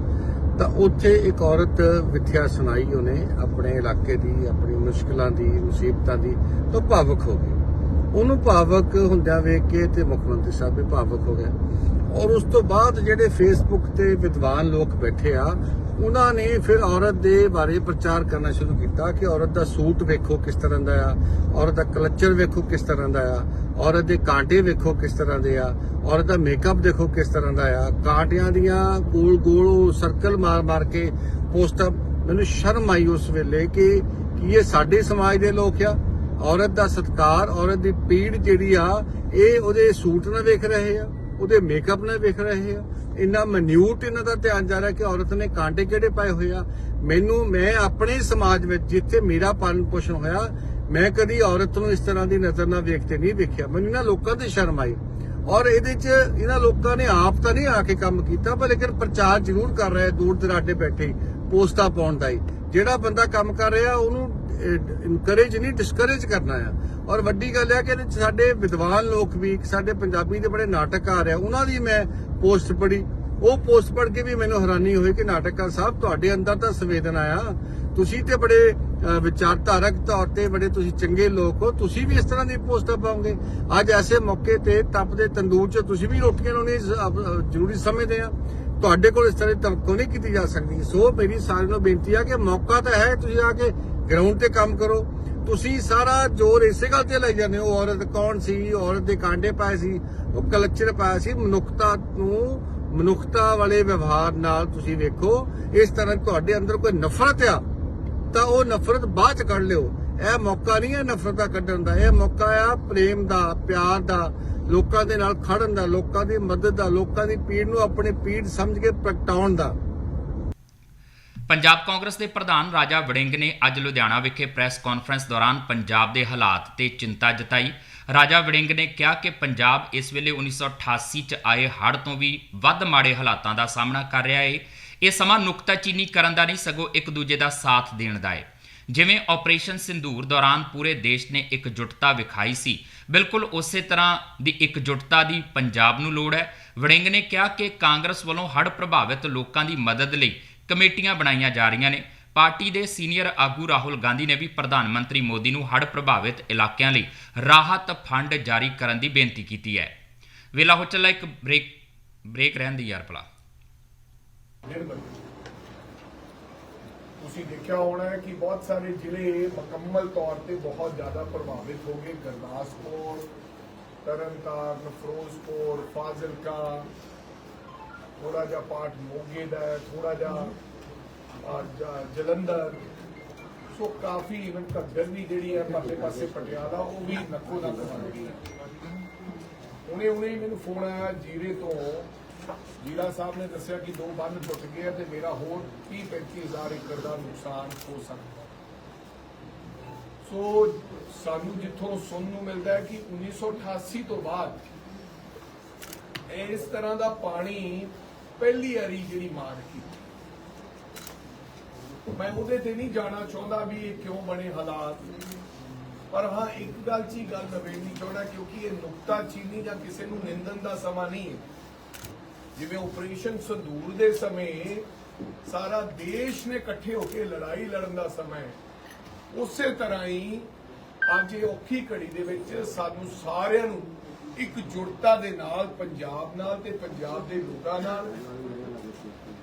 ਤਾਂ ਉੱਥੇ ਇੱਕ ਔਰਤ ਵਿਥਿਆ ਸੁਣਾਈ ਉਹਨੇ ਆਪਣੇ ਇਲਾਕੇ ਦੀ, ਆਪਣੀ ਮੁਸ਼ਕਲਾਂ ਦੀ, ਮੁਸੀਬਤਾਂ ਦੀ, ਤਾਂ ਭਾਵੁਕ ਹੋ ਗਈ। ਉਹਨੂੰ ਭਾਵੁਕ ਹੁੰਦਿਆਂ ਵੇਖ ਕੇ ਤੇ ਮੁੱਖ ਮੰਤਰੀ ਸਾਹਿਬ ਵੀ ਭਾਵੁਕ ਹੋ ਗਏ। ਔਰ ਉਸ ਤੋਂ ਬਾਅਦ ਜਿਹੜੇ ਫੇਸਬੁੱਕ ਤੇ ਵਿਦਵਾਨ ਲੋਕ ਬੈਠੇ ਆ, ਉਹਨਾਂ ਨੇ ਫਿਰ ਔਰਤ ਦੇ ਬਾਰੇ ਪ੍ਰਚਾਰ ਕਰਨਾ ਸ਼ੁਰੂ ਕੀਤਾ ਕਿ ਔਰਤ ਦਾ ਸੂਟ ਵੇਖੋ ਕਿਸ ਤਰ੍ਹਾਂ ਦਾ ਆ, ਔਰਤ ਦਾ ਕਲਚਰ ਵੇਖੋ ਕਿਸ ਤਰ੍ਹਾਂ ਦਾ ਆ, ਔਰਤ ਦੇ ਕਾਂਟੇ ਵੇਖੋ ਕਿਸ ਤਰ੍ਹਾਂ ਦੇ ਆ, ਔਰਤ ਦਾ ਮੇਕਅਪ ਦੇਖੋ ਕਿਸ ਤਰ੍ਹਾਂ ਦਾ ਆ, ਕਾਂਟਿਆਂ ਦੀਆਂ ਗੋਲ ਗੋਲ ਸਰਕਲ ਮਾਰ ਮਾਰ ਕੇ ਪੋਸਟਾਂ, ਮੈਨੂੰ ਸ਼ਰਮ ਆਈ ਉਸ ਵੇਲੇ ਕਿ ਇਹ ਸਾਡੇ ਸਮਾਜ ਦੇ ਲੋਕ ਆ? ਔਰਤ ਦਾ ਸਤਕਾਰ, ਔਰਤ ਦੀ ਪੀੜ ਜਿਹੜੀ ਆ, ਇਹ ਉਹਦੇ ਸੂਟ ਨਾਲ ਵੇਖ ਰਹੇ ਆ? ਉਹਦੇ ਮੇਕਅਪ ਨਾਲ ਵੇਖ ਰਹੇ ਆ। ਇੰਨਾ ਮਨਿਊਟ ਇਹਨਾਂ ਦਾ ਧਿਆਨ ਜਾ ਰਿਹਾ ਕਿ ਔਰਤ ਨੇ ਕਾਂਟੇ ਕਿਹੜੇ ਪਾਏ ਹੋਏ ਮੈਨੂੰ, ਮੈਂ ਆਪਣੇ ਸਮਾਜ ਵਿੱਚ ਜਿੱਥੇ ਮੇਰਾ ਪਾਲਣ ਪੋਸ਼ਣ ਹੋਇਆ, ਮੈਂ ਕਦੀ ਔਰਤ ਨੂੰ ਇਸ ਤਰ੍ਹਾਂ ਦੀ ਨਜ਼ਰ ਨਾਲ ਵੇਖਤੇ ਨਹੀਂ ਵੇਖਿਆ ਮੈਨੂੰ ਨਾ ਲੋਕਾਂ ਤੇ ਸ਼ਰਮ ਆਈ। ਔਰ ਇਹਦੇ 'ਚ ਇਹਨਾਂ ਲੋਕਾਂ ਨੇ ਆਪ ਤਾਂ ਨਹੀਂ ਆ ਕੇ ਕੰਮ ਕੀਤਾ, ਪਰ ਲੇਕਿਨ ਪ੍ਰਚਾਰ ਜ਼ਰੂਰ ਕਰ ਰਿਹਾ ਦੂਰ ਦਰਾਡੇ ਬੈਠੇ ਪੋਸਟਾਂ ਪਾਉਣ ਦਾ ਹੀ। ਜਿਹੜਾ ਬੰਦਾ ਕੰਮ ਕਰ ਰਿਹਾ, ਉਹਨੂੰ ਇਨਕਰੇਜ ਨਹੀਂ ਡਿਸਕਰੇਜ ਕਰਨਾ ਆ। ਔਰ ਵੱਡੀ ਗੱਲ ਹੈ ਕਿ ਸਾਡੇ ਵਿਦਵਾਨ ਲੋਕ ਵੀ, ਸਾਡੇ ਪੰਜਾਬੀ ਦੇ ਬੜੇ ਨਾਟਕਕਾਰ ਆ, ਉਹਨਾਂ ਦੀ ਮੈਂ ਪੋਸਟ ਪੜ੍ਹੀ। ਉਹ ਪੋਸਟ ਪੜ੍ਹ ਕੇ ਵੀ ਮੈਨੂੰ ਹੈਰਾਨੀ ਹੋਈ ਕਿ ਨਾਟਕਕਾਰ ਸਾਹਿਬ, ਤੁਹਾਡੇ ਅੰਦਰ ਤਾਂ ਸੰਵੇਦਨਾ ਆ। ਤੁਸੀਂ ਤੇ ਬੜੇ ਵਿਚਾਰਧਾਰਕ ਤੌਰ ਤੇ ਬੜੇ ਤੁਸੀਂ ਚੰਗੇ ਲੋਕ ਹੋ, ਤੁਸੀਂ ਵੀ ਇਸ ਤਰ੍ਹਾਂ ਦੀ ਪੋਸਟਾਂ ਪਾਓਗੇ। ਅੱਜ ਐਸੇ ਮੌਕੇ ਤੇ ਤਪਦੇ ਤੰਦੂਰ 'ਚ ਤੁਸੀਂ ਵੀ ਰੋਟੀਆਂ ਲਾਉਣੀ ਜ਼ਰੂਰੀ ਸਮਝਦੇ ਆ। ਤੁਹਾਡੇ ਕੋਲ ਇਸ ਤਰ੍ਹਾਂ ਦੀ ਤਵੱਕੋ ਨਹੀਂ ਕੀਤੀ ਜਾ ਸਕਦੀ? ਸੋ ਮੇਰੀ ਸਾਰਿਆਂ ਨੂੰ ਬੇਨਤੀ ਆ ਕਿ ਮੌਕਾ ਤਾਂ ਹੈ ਤੁਸੀਂ ਆ ਕੇ ਗਰਾਊਂਡ ਤੇ ਕੰਮ ਕਰੋ। ਤੁਸੀਂ ਸਾਰਾ ਜ਼ੋਰ ਇਸੇ ਗੱਲ ਤੇ ਲਾਈ ਜਾਂਦੇ ਹੋ, ਔਰਤ ਕੌਣ ਸੀ, ਔਰਤ ਦੇ ਕਾਂਡੇ ਪਾਏ ਸੀ, ਉਹ ਕਲਚਰ ਪਾਇਆ ਸੀ। ਮਨੁੱਖਤਾ ਨੂੰ, ਮਨੁੱਖਤਾ ਵਾਲੇ ਵਿਵਹਾਰ ਨਾਲ ਤੁਸੀਂ ਵੇਖੋ, ਇਸ ਤਰ੍ਹਾਂ ਤੁਹਾਡੇ ਅੰਦਰ ਕੋਈ ਨਫ਼ਰਤ ਆ, ਤਾਂ ਉਹ ਨਫ਼ਰਤ ਬਾਅਦ ਚ ਕੱਢ ਲਿਓ। ਇਹ ਮੌਕਾ ਨਹੀਂ ਹੈ ਨਫ਼ਰਤ ਦਾ ਕੱਢਣ ਦਾ, ਇਹ ਮੌਕਾ ਆ ਪ੍ਰੇਮ ਦਾ, ਪਿਆਰ ਦਾ, ਲੋਕਾਂ ਦੇ ਨਾਲ ਖੜਨ ਦਾ, ਲੋਕਾਂ ਦੀ ਮਦਦ ਦਾ, ਲੋਕਾਂ ਦੀ ਪੀੜ ਨੂੰ ਆਪਣੀ ਪੀੜ ਸਮਝ ਕੇ ਪ੍ਰਗਟਾਉਣ ਦਾ। ਪੰਜਾਬ ਕਾਂਗਰਸ ਦੇ ਪ੍ਰਧਾਨ ਰਾਜਾ ਵੜਿੰਗ ਨੇ ਅੱਜ ਲੁਧਿਆਣਾ ਵਿਖੇ ਪ੍ਰੈਸ ਕਾਨਫਰੰਸ ਦੌਰਾਨ ਪੰਜਾਬ ਦੇ ਹਾਲਾਤ ਤੇ ਚਿੰਤਾ ਜਤਾਈ। ਰਾਜਾ ਵੜਿੰਗ ਨੇ ਕਿਹਾ ਕਿ ਪੰਜਾਬ ਇਸ ਵੇਲੇ 1988 ਚ ਆਏ ਹੜ੍ਹ ਤੋਂ ਵੀ ਵੱਧ ਮਾੜੇ ਹਾਲਾਤਾਂ ਦਾ ਸਾਹਮਣਾ ਕਰ ਰਿਹਾ ਹੈ ਇਹ ਸਮਾਂ ਨੁਕਤਾਚੀਨੀ ਕਰਨ ਦਾ ਨਹੀਂ, ਸਗੋਂ ਇੱਕ ਦੂਜੇ ਦਾ ਸਾਥ ਦੇਣ ਦਾ ਹੈ ਜਿਵੇਂ ਆਪਰੇਸ਼ਨ ਸਿੰਧੂਰ ਦੌਰਾਨ ਪੂਰੇ ਦੇਸ਼ ਨੇ ਇਕਜੁੱਟਤਾ ਵਿਖਾਈ ਸੀ, ਬਿਲਕੁਲ ਉਸੇ ਤਰ੍ਹਾਂ ਦੀ ਇਕਜੁੱਟਤਾ ਦੀ ਪੰਜਾਬ ਨੂੰ ਲੋੜ ਹੈ। ਵੜਿੰਗ ਨੇ ਕਿਹਾ ਕਿ ਕਾਂਗਰਸ ਵੱਲੋਂ ਹੜ੍ਹ ਪ੍ਰਭਾਵਿਤ ਲੋਕਾਂ ਦੀ ਮਦਦ ਲਈ ਕਮੇਟੀਆਂ ਬਣਾਈਆਂ ਜਾ ਰਹੀਆਂ ਨੇ। ਪਾਰਟੀ ਦੇ ਸੀਨੀਅਰ ਆਗੂ ਰਾਹੁਲ ਗਾਂਧੀ ਨੇ ਵੀ ਪ੍ਰਧਾਨ ਮੰਤਰੀ ਮੋਦੀ ਨੂੰ ਹੜ੍ਹ ਪ੍ਰਭਾਵਿਤ ਇਲਾਕਿਆਂ ਲਈ ਰਾਹਤ ਫੰਡ ਜਾਰੀ ਕਰਨ ਦੀ ਬੇਨਤੀ ਕੀਤੀ ਹੈ। ਵੇਲਾ ਹੋ ਚੱਲਾ ਇੱਕ ਬ੍ਰੇਕ ਬ੍ਰੇਕ ਰਹਿਣ ਦੀ ਯਾਰ ਭਲਾ। ਤੁਸੀਂ ਦੇਖਿਆ ਹੋਣਾ ਹੈ ਕਿ ਬਹੁਤ ਸਾਰੇ ਜ਼ਿਲ੍ਹੇ ਮੁਕੰਮਲ ਤੌਰ ਤੇ ਬਹੁਤ ਜ਼ਿਆਦਾ ਪ੍ਰਭਾਵਿਤ ਹੋ ਗਏ। ਗੁਰਦਾਸਪੁਰ, ਤਰਨਤਾਰਨ, ਫਿਰੋਜ਼ਪੁਰ, ਫਾਜ਼ਿਲਕਾ ਥੋੜਾ ਜਿਹਾ ਪਾਰਟ ਮੋਗੇ ਦਾ ਹੈ ਥੋੜਾ ਜਿਹਾ ਆਹ, ਜਲੰਧਰ। ਸੋ ਕਾਫੀ ਇਵਨ ਘੱਗਰ ਵੀ ਜਿਹੜੀ ਹੈ ਪਾਸੇ ਪਾਸੇ ਪਟਿਆਲਾ ਉਹ ਵੀ ਨੱਕੋ ਨੱਕ ਬਣ ਗਈ ਹੈ। ਹੁਣੇ ਮੈਨੂੰ ਫੋਨ ਆਇਆ ਜੀਰੇ ਤੋਂ। ਜੀਰਾ ਸਾਹਿਬ ਨੇ ਦੱਸਿਆ ਕਿ ਦੋ ਬੰਨ ਟੁੱਟ ਗਏ ਤੇ ਮੇਰਾ ਹੋਰ 30 35000 ਏਕੜ ਦਾ ਨੁਕਸਾਨ ਹੋ ਸਕਦਾ ਸੋ ਸਾਨੂੰ ਜਿੱਥੋਂ ਸੁਣਨ ਨੂੰ ਮਿਲਦਾ ਹੈ ਕਿ 1988 ਤੋਂ ਬਾਅਦ ਇਸ ਤਰ੍ਹਾਂ ਦਾ ਪਾਣੀ ਪਹਿਲੀ ਵਾਰੀ ਜਿਹੜੀ ਮਾਰ ਕੀਤੀ। ਮੈਂ ਉਹਦੇ ਤੇ ਨਹੀਂ ਜਾਣਾ ਚਾਹੁੰਦਾ ਵੀ ਇਹ ਕਿਉਂ ਬਣੇ ਹਾਲਾਤ। ਪਰ ਹਾਂ, ਇੱਕ ਗੱਲ 'ਚ ਗੱਲ ਨਵੇੜਨੀ ਚਾਹੁੰਦਾ ਕਿਉਂਕਿ ਇਹ ਨੁਕਤਾ ਚੀਨੀ ਜਾਂ ਕਿਸੇ ਨੂੰ ਨਿੰਦਣ ਦਾ ਸਮਾਂ ਨਹੀਂ ਹੈ। ਜਿਵੇਂ ਆਪਰੇਸ਼ਨ ਸੰਦੂਰ ਦੇ ਸਮੇਂ ਸਾਰਾ ਦੇਸ਼ ਨੇ ਇਕੱਠੇ ਹੋ ਕੇ ਲੜਾਈ ਲੜਨ ਦਾ ਸਮਾਂ ਹੈ। ਉਸੇ ਤਰ੍ਹਾਂ ਹੀ ਅੱਜ ਇਹ ਔਖੀ ਘੜੀ ਦੇ ਵਿੱਚ ਸਾਨੂੰ ਸਾਰਿਆਂ ਨੂੰ ਇੱਕ ਜੁੜਤਾ ਦੇ ਨਾਲ, ਪੰਜਾਬ ਨਾਲ ਤੇ ਪੰਜਾਬ ਦੇ ਲੋਕਾਂ ਨਾਲ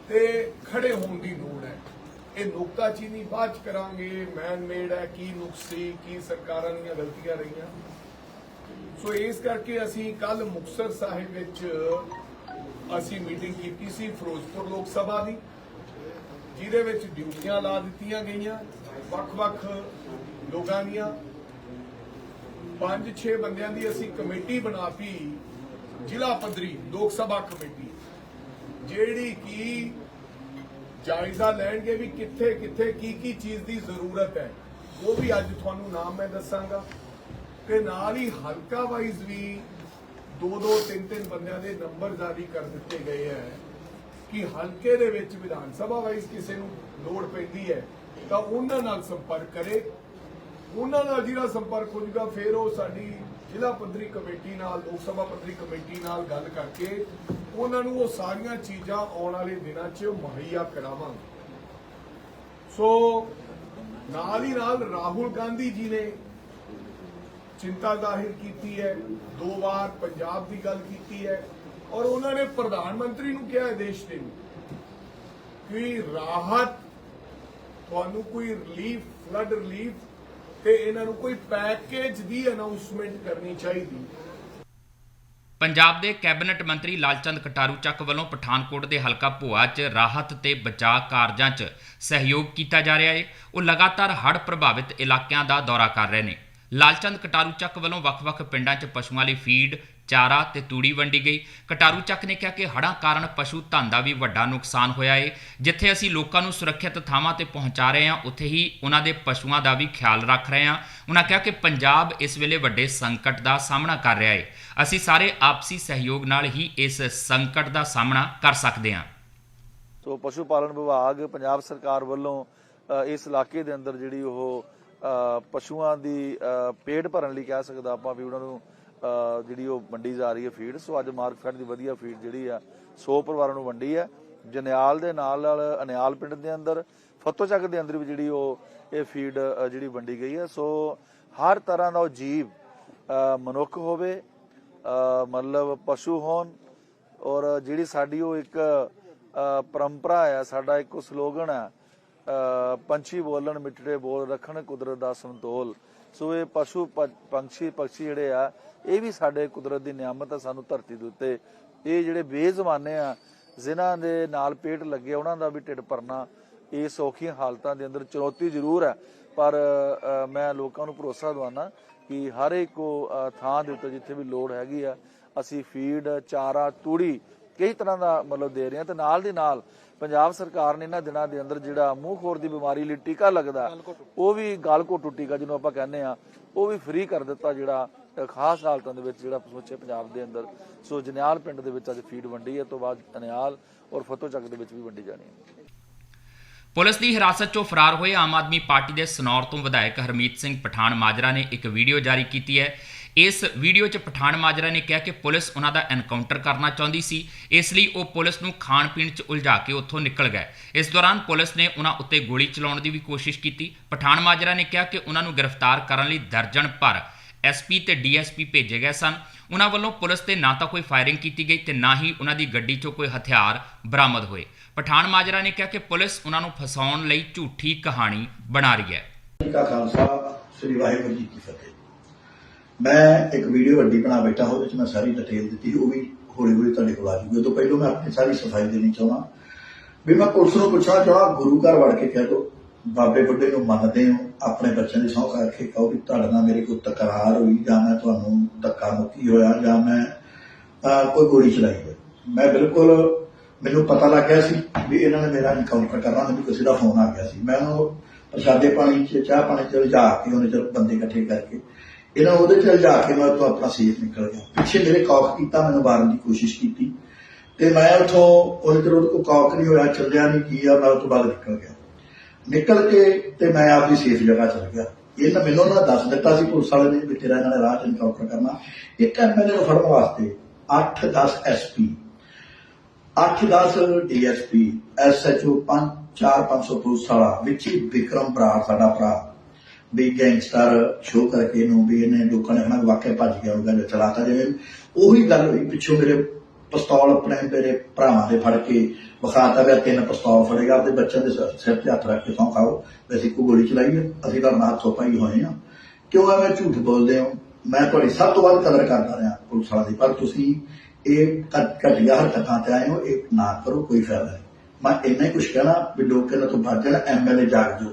ਤੇ ਖੜੇ ਹੋਣ ਦੀ ਲੋੜ ਹੈ। ਇਹ ਨੁਕਤਾਚੀਨੀ ਬਾਅਦ 'ਚ ਕਰਾਂਗੇ ਮੈਨ ਮੇਡ ਹੈ, ਕੀ ਨੁਕਸੀ ਕੀ ਸਰਕਾਰਾਂ ਦੀਆਂ ਗਲਤੀਆਂ ਰਹੀਆਂ। ਸੋ ਇਸ ਕਰਕੇ ਅਸੀਂ ਕੱਲ ਮੁਕਤਸਰ ਸਾਹਿਬ ਵਿੱਚ ਅਸੀਂ ਮੀਟਿੰਗ ਕੀਤੀ ਸੀ ਫਿਰੋਜ਼ਪੁਰ ਲੋਕ ਸਭਾ ਦੀ, ਜਿਹਦੇ ਵਿੱਚ ਡਿਊਟੀਆਂ ਲਾ ਦਿੱਤੀਆਂ ਗਈਆਂ, ਵੱਖ-ਵੱਖ ਲੋਕਾਂ ਦੀਆਂ। ਪੰਜ ਛੇ ਬੰਦਿਆਂ ਦੀ ਅਸੀਂ ਕਮੇਟੀ ਬਣਾਤੀ ਜ਼ਿਲ੍ਹਾ ਪੱਧਰੀ, ਲੋਕ ਸਭਾ ਕਮੇਟੀ। ਜਿਹੜੀ ਕਿ ਜਾਇਜ਼ਾ ਲੈਣਗੇ ਵੀ ਕਿੱਥੇ ਕਿੱਥੇ, ਕੀ ਕੀ ਚੀਜ਼ ਦੀ ਜ਼ਰੂਰਤ ਹੈ। ਉਹ ਵੀ ਅੱਜ ਤੁਹਾਨੂੰ ਨਾਮ ਮੈਂ ਦੱਸਾਂਗਾ। ਤੇ ਨਾਲ ਹੀ ਹਲਕਾ ਵਾਈਜ਼ ਵੀ ਦੋ ਦੋ, ਤਿੰਨ ਤਿੰਨ ਬੰਦਿਆਂ ਦੇ ਨੰਬਰ ਜਾਰੀ ਕਰ ਦਿੱਤੇ ਗਏ ਹੈ ਕਿ ਹਲਕੇ ਦੇ ਵਿੱਚ ਵਿਧਾਨ ਸਭਾ ਵਾਈਜ਼ ਕਿਸੇ ਨੂੰ ਲੋੜ ਪੈਂਦੀ ਹੈ ਤਾਂ ਉਹਨਾਂ ਨਾਲ ਸੰਪਰਕ ਕਰੇ। ਉਹਨਾਂ ਨਾਲ ਜਿਹੜਾ ਸੰਪਰਕ ਹੋ ਜਾਊਗਾ, ਫਿਰ ਉਹ ਸਾਡੀ ਜ਼ਿਲ੍ਹਾ ਪੱਧਰੀ ਕਮੇਟੀ ਨਾਲ, ਲੋਕ ਸਭਾ ਪੱਧਰੀ ਕਮੇਟੀ ਨਾਲ ਗੱਲ ਕਰਕੇ ਉਹਨਾਂ ਨੂੰ ਉਹ ਸਾਰੀਆਂ ਚੀਜ਼ਾਂ ਆਉਣ ਵਾਲੇ ਦਿਨਾਂ 'ਚ ਮੁਹੱਈਆ ਕਰਾਵਾਂਗੇ। ਸੋ ਨਾਲ ਹੀ ਨਾਲ ਰਾਹੁਲ ਗਾਂਧੀ ਜੀ ਨੇ ਚਿੰਤਾ ਜ਼ਾਹਿਰ ਕੀਤੀ ਹੈ, ਦੋ ਵਾਰ ਪੰਜਾਬ ਦੀ ਗੱਲ ਕੀਤੀ ਹੈ ਔਰ ਉਹਨਾਂ ਨੇ ਪ੍ਰਧਾਨ ਮੰਤਰੀ ਨੂੰ ਕਿਹਾ ਹੈ ਦੇਸ਼ ਦੇ ਨੂੰ ਕਿ ਰਾਹਤ, ਤੁਹਾਨੂੰ ਕੋਈ ਰਿਲੀਫ ਫਲੱਡ ਰਿਲੀਫ ਤੇ ਇਹਨਾਂ ਨੂੰ ਕੋਈ ਪੈਕੇਜ ਦੀ ਅਨਾਉਂਸਮੈਂਟ ਕਰਨੀ ਚਾਹੀਦੀ। ਪੰਜਾਬ ਦੇ ਕੈਬਨਿਟ ਮੰਤਰੀ ਲਾਲਚੰਦ ਕਟਾਰੂ ਚੱਕ ਵੱਲੋਂ ਪਠਾਨਕੋਟ ਦੇ ਹਲਕਾ ਭੋਆ 'ਚ ਰਾਹਤ ਤੇ ਬਚਾਅ ਕਾਰਜਾਂ 'ਚ ਸਹਿਯੋਗ ਕੀਤਾ ਜਾ ਰਿਹਾ ਹੈ ਉਹ ਲਗਾਤਾਰ ਹੜ੍ਹ ਪ੍ਰਭਾਵਿਤ ਇਲਾਕਿਆਂ ਦਾ ਦੌਰਾ ਕਰ ਰਹੇ ਨੇ। ਲਾਲਚੰਦ ਕਟਾਰੂ ਚੱਕ ਵੱਲੋਂ ਵੱਖ-ਵੱਖ ਪਿੰਡਾਂ 'ਚ ਪਸ਼ੂਆਂ ਲਈ ਫੀਡ ਚਾਰਾ ਤੇ ਤੂੜੀ ਵੰਡੀ ਗਈ। ਕਟਾਰੂ ਚੱਕ ਨੇ ਕਿਹਾ ਕਿ ਹੜ੍ਹਾਂ ਕਾਰਨ ਪਸ਼ੂ ਧਨ ਦਾ ਵੀ ਵੱਡਾ ਨੁਕਸਾਨ ਹੋਇਆ ਹੈ ਜਿੱਥੇ ਅਸੀਂ ਲੋਕਾਂ ਨੂੰ ਸੁਰੱਖਿਅਤ ਥਾਵਾਂ ਤੇ ਪਹੁੰਚਾ ਰਹੇ ਹਾਂ, ਉੱਥੇ ਹੀ ਉਹਨਾਂ ਦੇ ਪਸ਼ੂਆਂ ਦਾ ਵੀ ਖਿਆਲ ਰੱਖ ਰਹੇ ਹਾਂ। ਉਹਨਾਂ ਕਿਹਾ ਕਿ ਪੰਜਾਬ ਇਸ ਵੇਲੇ ਵੱਡੇ ਸੰਕਟ ਦਾ ਸਾਹਮਣਾ ਕਰ ਰਿਹਾ ਏ। ਅਸੀਂ ਸਾਰੇ ਆਪਸੀ ਸਹਿਯੋਗ ਨਾਲ ਹੀ ਇਸ ਸੰਕਟ ਦਾ ਸਾਹਮਣਾ ਕਰ ਸਕਦੇ ਹਾਂ। ਸੋ ਪਸ਼ੂ ਪਾਲਣ ਵਿਭਾਗ ਪੰਜਾਬ ਸਰਕਾਰ ਵੱਲੋਂ ਇਸ ਇਲਾਕੇ ਦੇ ਅੰਦਰ ਜਿਹੜੀ ਉਹ ਪਸ਼ੂਆਂ ਦੀ ਪੇਟ ਭਰਨ ਲਈ ਕਹਿ ਸਕਦਾ ਆਪਾਂ ਵੀ ਉਹਨਾਂ ਨੂੰ ਜਿਹੜੀ ਉਹ ਵੰਡੀ ਜਾ ਰਹੀ ਹੈ ਫੀਡ, ਸੋ ਅੱਜ ਮਾਰਕਫੈਡ ਦੀ ਵਧੀਆ ਫੀਡ ਜਿਹੜੀ ਆ 100 ਪਰਿਵਾਰਾਂ ਨੂੰ ਵੰਡੀ ਹੈ। ਜਨਿਆਲ ਦੇ ਨਾਲ ਨਾਲ ਅਨਿਆਲ ਪਿੰਡ ਦੇ ਅੰਦਰ ਫਤੋਚੱਕ ਦੇ ਅੰਦਰ ਵੀ ਜਿਹੜੀ ਉਹ, ਇਹ ਫੀਡ ਜਿਹੜੀ ਵੰਡੀ ਗਈ ਹੈ। ਸੋ ਹਰ ਤਰ੍ਹਾਂ ਦਾ ਉਹ ਜੀਵ ਮਨੁੱਖ ਹੋਵੇ ਮਤਲਬ ਪਸ਼ੂ ਹੋਣ, ਔਰ ਜਿਹੜੀ ਸਾਡੀ ਉਹ ਇੱਕ ਪਰੰਪਰਾ ਹੈ ਸਾਡਾ ਇੱਕ ਸਲੋਗਨ ਹੈ ਪੰਛੀ ਬੋਲਣ, ਮਿੱਠੜੇ ਬੋਲ ਰੱਖਣ, ਕੁਦਰਤ ਦਾ ਸੰਤੋਲ। ਸੋ ਇਹ ਪਸ਼ੂ ਪ- ਪੰਛੀ ਪਕਸ਼ੀ ਜਿਹੜੇ ਆ ਇਹ ਵੀ ਸਾਡੇ ਕੁਦਰਤ ਦੀ ਨਿਆਮਤ ਹੈ ਸਾਨੂੰ ਧਰਤੀ ਦੇ ਉੱਤੇ। ਇਹ ਜਿਹੜੇ ਬੇਜ਼ਮਾਨੇ ਆ ਜਿਨ੍ਹਾਂ ਦੇ ਨਾਲ ਪੇਟ ਲੱਗੇ ਉਹਨਾਂ ਦਾ ਵੀ ਢਿੱਡ ਭਰਨਾ ਇਹ ਸੌਖੀਆਂ ਹਾਲਤਾਂ ਦੇ ਅੰਦਰ ਚੁਣੌਤੀ ਜ਼ਰੂਰ ਹੈ ਪਰ ਮੈਂ ਲੋਕਾਂ ਨੂੰ ਭਰੋਸਾ ਦਿਵਾਉਣਾ ਕਿ ਹਰ ਇੱਕ ਉਹ, ਥਾਂ ਦੇ ਉੱਤੇ ਜਿੱਥੇ ਵੀ ਲੋੜ ਹੈਗੀ ਆ ਅਸੀਂ ਫੀਡ ਚਾਰਾ ਤੂੜੀ ਕਈ ਤਰ੍ਹਾਂ ਦਾ ਮਤਲਬ ਦੇ ਰਹੇ ਹਾਂ ਤੇ ਨਾਲ ਦੀ ਨਾਲ ਪੰਜਾਬ ਸਰਕਾਰ ਨੇ ਇਹਨਾਂ ਦਿਨਾਂ ਦੇ ਅੰਦਰ ਜਿਹੜਾ ਮੂੰਹ ਖੋਰ ਦੀ ਬਿਮਾਰੀ ਲਈ ਟੀਕਾ ਲੱਗਦਾ ਉਹ ਵੀ ਗਾਲਕੋਟੂ ਟੀਕਾ ਜਿਹਨੂੰ ਆਪਾਂ ਕਹਿੰਦੇ ਆ ਉਹ ਵੀ ਫ੍ਰੀ ਕਰ ਦਿੱਤਾ ਜਿਹੜਾ ਖਾਸ ਹਾਲਤਾਂ ਦੇ ਵਿੱਚ ਜਿਹੜਾ ਸਮੁੱਚੇ ਪੰਜਾਬ ਦੇ ਅੰਦਰ। ਸੋ ਜਨਿਆਲ ਪਿੰਡ ਦੇ ਵਿੱਚ ਅੱਜ ਫੀਡ ਵੰਡੀ ਹੈ ਤੋਂ ਬਾਅਦ ਅਨਿਆਲ ਔਰ ਫਤੋ ਚੱਕ ਦੇ ਵਿੱਚ ਵੀ ਵੰਡੀ ਜਾਣੀ ਹੈ। ਪੁਲਿਸ ਦੀ ਹਿਰਾਸਤ 'ਚੋਂ ਫਰਾਰ ਹੋਏ ਆਮ ਆਦਮੀ ਪਾਰਟੀ ਦੇ ਸਨੌਰ ਤੋਂ ਵਿਧਾਇਕ ਹਰਮੀਤ ਸਿੰਘ ਪਠਾਨ ਮਾਜਰਾ ਨੇ ਇੱਕ ਵੀਡੀਓ ਜਾਰੀ ਕੀਤੀ ਹੈ। ਇਸ ਵੀਡੀਓ 'ਚ ਪਠਾਨ ਮਾਜਰਾ ਨੇ ਕਿਹਾ ਕਿ ਪੁਲਿਸ ਉਹਨਾਂ ਦਾ ਐਨਕਾਊਂਟਰ ਕਰਨਾ ਚਾਹੁੰਦੀ ਸੀ, ਇਸ ਲਈ ਉਹ ਪੁਲਿਸ ਨੂੰ ਖਾਣ ਪੀਣ 'ਚ ਉਲਝਾ ਕੇ ਉੱਥੋਂ ਨਿਕਲ ਗਏ। ਇਸ ਦੌਰਾਨ ਪੁਲਿਸ ਨੇ ਉਹਨਾਂ ਉੱਤੇ ਗੋਲੀ ਚਲਾਉਣ ਦੀ ਵੀ ਕੋਸ਼ਿਸ਼ ਕੀਤੀ। ਪਠਾਨ ਮਾਜਰਾ ਨੇ ਕਿਹਾ ਕਿ ਉਹਨਾਂ ਨੂੰ ਗ੍ਰਿਫਤਾਰ ਕਰਨ ਲਈ ਦਰਜਨ ਭਰ ਐਸਪੀ ਤੇ ਡੀਐਸਪੀ ਭੇਜੇ ਗਏ ਸਨ। ਉਹਨਾਂ ਵੱਲੋਂ ਪੁਲਿਸ ਤੇ ਨਾ ਤਾਂ ਕੋਈ ਫਾਇਰਿੰਗ ਕੀਤੀ ਗਈ ਤੇ ਨਾ ਹੀ ਉਹਨਾਂ ਦੀ ਗੱਡੀ 'ਚੋਂ ਕੋਈ ਹਥਿਆਰ ਬਰਾਮਦ ਹੋਏ। ਪਠਾਨ ਮਾਜਰਾ ਨੇ ਕਿਹਾ ਕਿ ਪੁਲਿਸ ਉਹਨਾਂ ਨੂੰ ਫਸਾਉਣ ਲਈ ਝੂਠੀ ਕਹਾਣੀ ਬਣਾ ਰਹੀ ਹੈ। ਜੀ ਕਾ ਖਾਲਸਾ, ਸ੍ਰੀ ਵਾਹਿਗੁਰੂ ਜੀ ਕੀ ਫਤਿਹ। ਮੈਂ ਇੱਕ ਵੀਡੀਓ ਵੱਡੀ ਬਣਾ ਬੈਠਾ, ਉਹਦੇ ਵਿੱਚ ਮੈਂ ਸਾਰੀ ਡਿਟੇਲ ਦਿੱਤੀ ਉਹ ਵੀ ਹੌਲੀ ਹੌਲੀ ਤੁਹਾਡੇ ਕੋਲ ਆ ਜੂਗੀ ਉਹ ਪਹਿਲਾਂ ਮੈਂ ਆਪਣੀ ਸਾਰੀ ਸਫ਼ਾਈ ਦੇਣੀ ਚਾਹੁੰਦਾ। ਵੀ ਮੈਂ ਪੁਲਿਸ ਨੂੰ ਪੁੱਛਣਾ ਚਾਹਾਂ ਗੁਰੂ ਘਰ ਵੜ ਕੇ ਕਹਿ ਦੋ, ਬਾਬੇ ਬੁੱਢੇ ਨੂੰ ਮੰਨਦੇ ਹੋ, ਆਪਣੇ ਬੱਚਿਆਂ ਦੀ ਸਹੁੰ ਕਰਕੇ ਕਹੋ ਵੀ ਤੁਹਾਡੇ ਨਾਲ ਮੇਰੇ ਕੋਈ ਤਕਰਾਰ ਹੋਈ, ਜਾਂ ਮੈਂ ਤੁਹਾਨੂੰ ਧੱਕਾ ਮੁੱਕੀ ਹੋਇਆ, ਜਾਂ ਮੈਂ ਕੋਈ ਗੋਲੀ ਚਲਾਈ ਹੋਈ। ਮੈਂ ਬਿਲਕੁਲ, ਮੈਨੂੰ ਪਤਾ ਲੱਗ ਗਿਆ ਸੀ ਵੀ ਇਹਨਾਂ ਨੇ ਮੇਰਾ ਇਨਕਾਊਂਟਰ ਕਰਨਾ, ਮੈਨੂੰ ਕਿਸੇ ਦਾ ਫੋਨ ਆ ਗਿਆ ਸੀ। ਮੈਂ ਉਹਨੂੰ ਪ੍ਰਸ਼ਾਦੇ ਪਾਣੀ ਚ, ਚਾਹ ਪਾਣੀ ਚ ਲਿਜਾ ਕੇ ਉਹਨੇ ਚਲ ਬੰਦੇ ਇਕੱਠੇ ਕਰਕੇ ਇਹਨਾਂ ਉਹਦੇ ਚ ਲਿਜਾ ਕੇ ਮੈਂ ਤੋਂ ਆਪਣਾ ਸੇਫ ਨਿਕਲ ਗਿਆ। ਪਿੱਛੇ ਮੇਰੇ ਕੌਕ ਕੀਤਾ, ਮੈਨੂੰ ਮਾਰਨ ਦੀ ਕੋਸ਼ਿਸ਼ ਕੀਤੀ। ਤੇ ਮੈਂ ਉਥੋਂ ਉਹਦੇ ਚਿਰ ਉਹਦੇ ਕੌਕ ਨਹੀਂ ਹੋਇਆ, ਚੱਲਿਆ ਨਹੀਂ, ਕੀ ਆ, ਮੈਂ ਉਹ ਤੋਂ ਨਿਕਲ ਗਿਆ। ਨਿਕਲ ਕੇ ਤੇ ਮੈਂ ਆਪਦੀ ਸੇਫ ਜਗ੍ਹਾ ਚਲ ਗਿਆ। ਇਹ ਮੈਨੂੰ ਉਹਨਾਂ ਦੱਸ ਦਿੱਤਾ ਸੀ, ਪੁਲਿਸ ਵਾਲੇ ਨੇ ਵੀ ਤੇਰਾ ਇਹਨਾਂ ਨੇ ਰਾਹ ਚ ਇਨਕਾਊਂਟਰ ਕਰਨਾ। ਇੱਕ ਐਮਐਲਏ ਨੂੰ ਫੜਨ ਵਾਸਤੇ 8-10 ਐਸਪੀ 8-10 ਡੀਐਸਪੀ ਐਸਐਚਓ 5-4-500 ਪੁਲਿਸ ਵਾਲਾ, ਵਿੱਚ ਹੀ ਵਿਕਰਮ ਬਰਾੜ ਸਾਡਾ ਭਰਾ। ਵੀ ਗੈਂਗਸਟਰ ਸ਼ੋਅ ਕਰਕੇ ਇਹਨੂੰ ਵੀ ਇਹਨੇ ਲੋਕਾਂ ਨੇ ਹਨਾ ਵਾਕਿਆ ਭੱਜ ਗਿਆ ਉਹਦਾ ਜੋ ਚਲਾਤਾ ਜਿਵੇਂ। ਉਹੀ ਗੱਲ ਹੋਈ, ਪਿੱਛੋਂ ਮੇਰੇ ਪਿਸਤੌਲ ਆਪਣੇ ਮੇਰੇ ਭਰਾਵਾਂ ਦੇ ਫੜ ਕੇ ਵਿਖਾਤਾ ਗਿਆ ਤਿੰਨ ਪਿਸਤੌਲ ਫੜੇਗਾ ਤੇ ਬੱਚਿਆਂ ਦੇ ਸਿਰ- ਤੇ ਹੱਥ ਰੱਖ ਕੇ ਸੌਂ ਖਾਓ ਵੀ ਅਸੀਂ ਕੋਈ ਗੋਲੀ ਚਲਾਈ ਹੈ ਅਸੀਂ ਤਾਂ ਨਾਲ ਸੋਪਾਈ ਹੋਏ ਆ। ਕਿਉਂ ਐਵੇਂ ਝੂਠ ਬੋਲਦੇ ਹੋ। ਮੈਂ ਤੁਹਾਡੀ ਸਭ ਤੋਂ ਵੱਧ ਕਦਰ ਕਰਦਾ ਰਿਹਾ ਪੁਲਿਸ ਵਾਲਾ ਦੀ, ਪਰ ਤੁਸੀਂ ਇਹ ਘਟ- ਘਟੀਆ ਹਰਕਤਾਂ ਤੇ ਆਏ ਹੋ, ਇਹ ਨਾ ਕਰੋ, ਕੋਈ ਫਾਇਦਾ ਨਹੀਂ। ਮੈਂ ਇੰਨਾ ਹੀ ਕੁਝ ਕਹਿਣਾ ਵੀ ਲੋਕ ਇਹਨਾਂ ਤੋਂ ਬਚ ਜਾਣ ਐਮਐਲਏ ਜਾਗ ਜੋ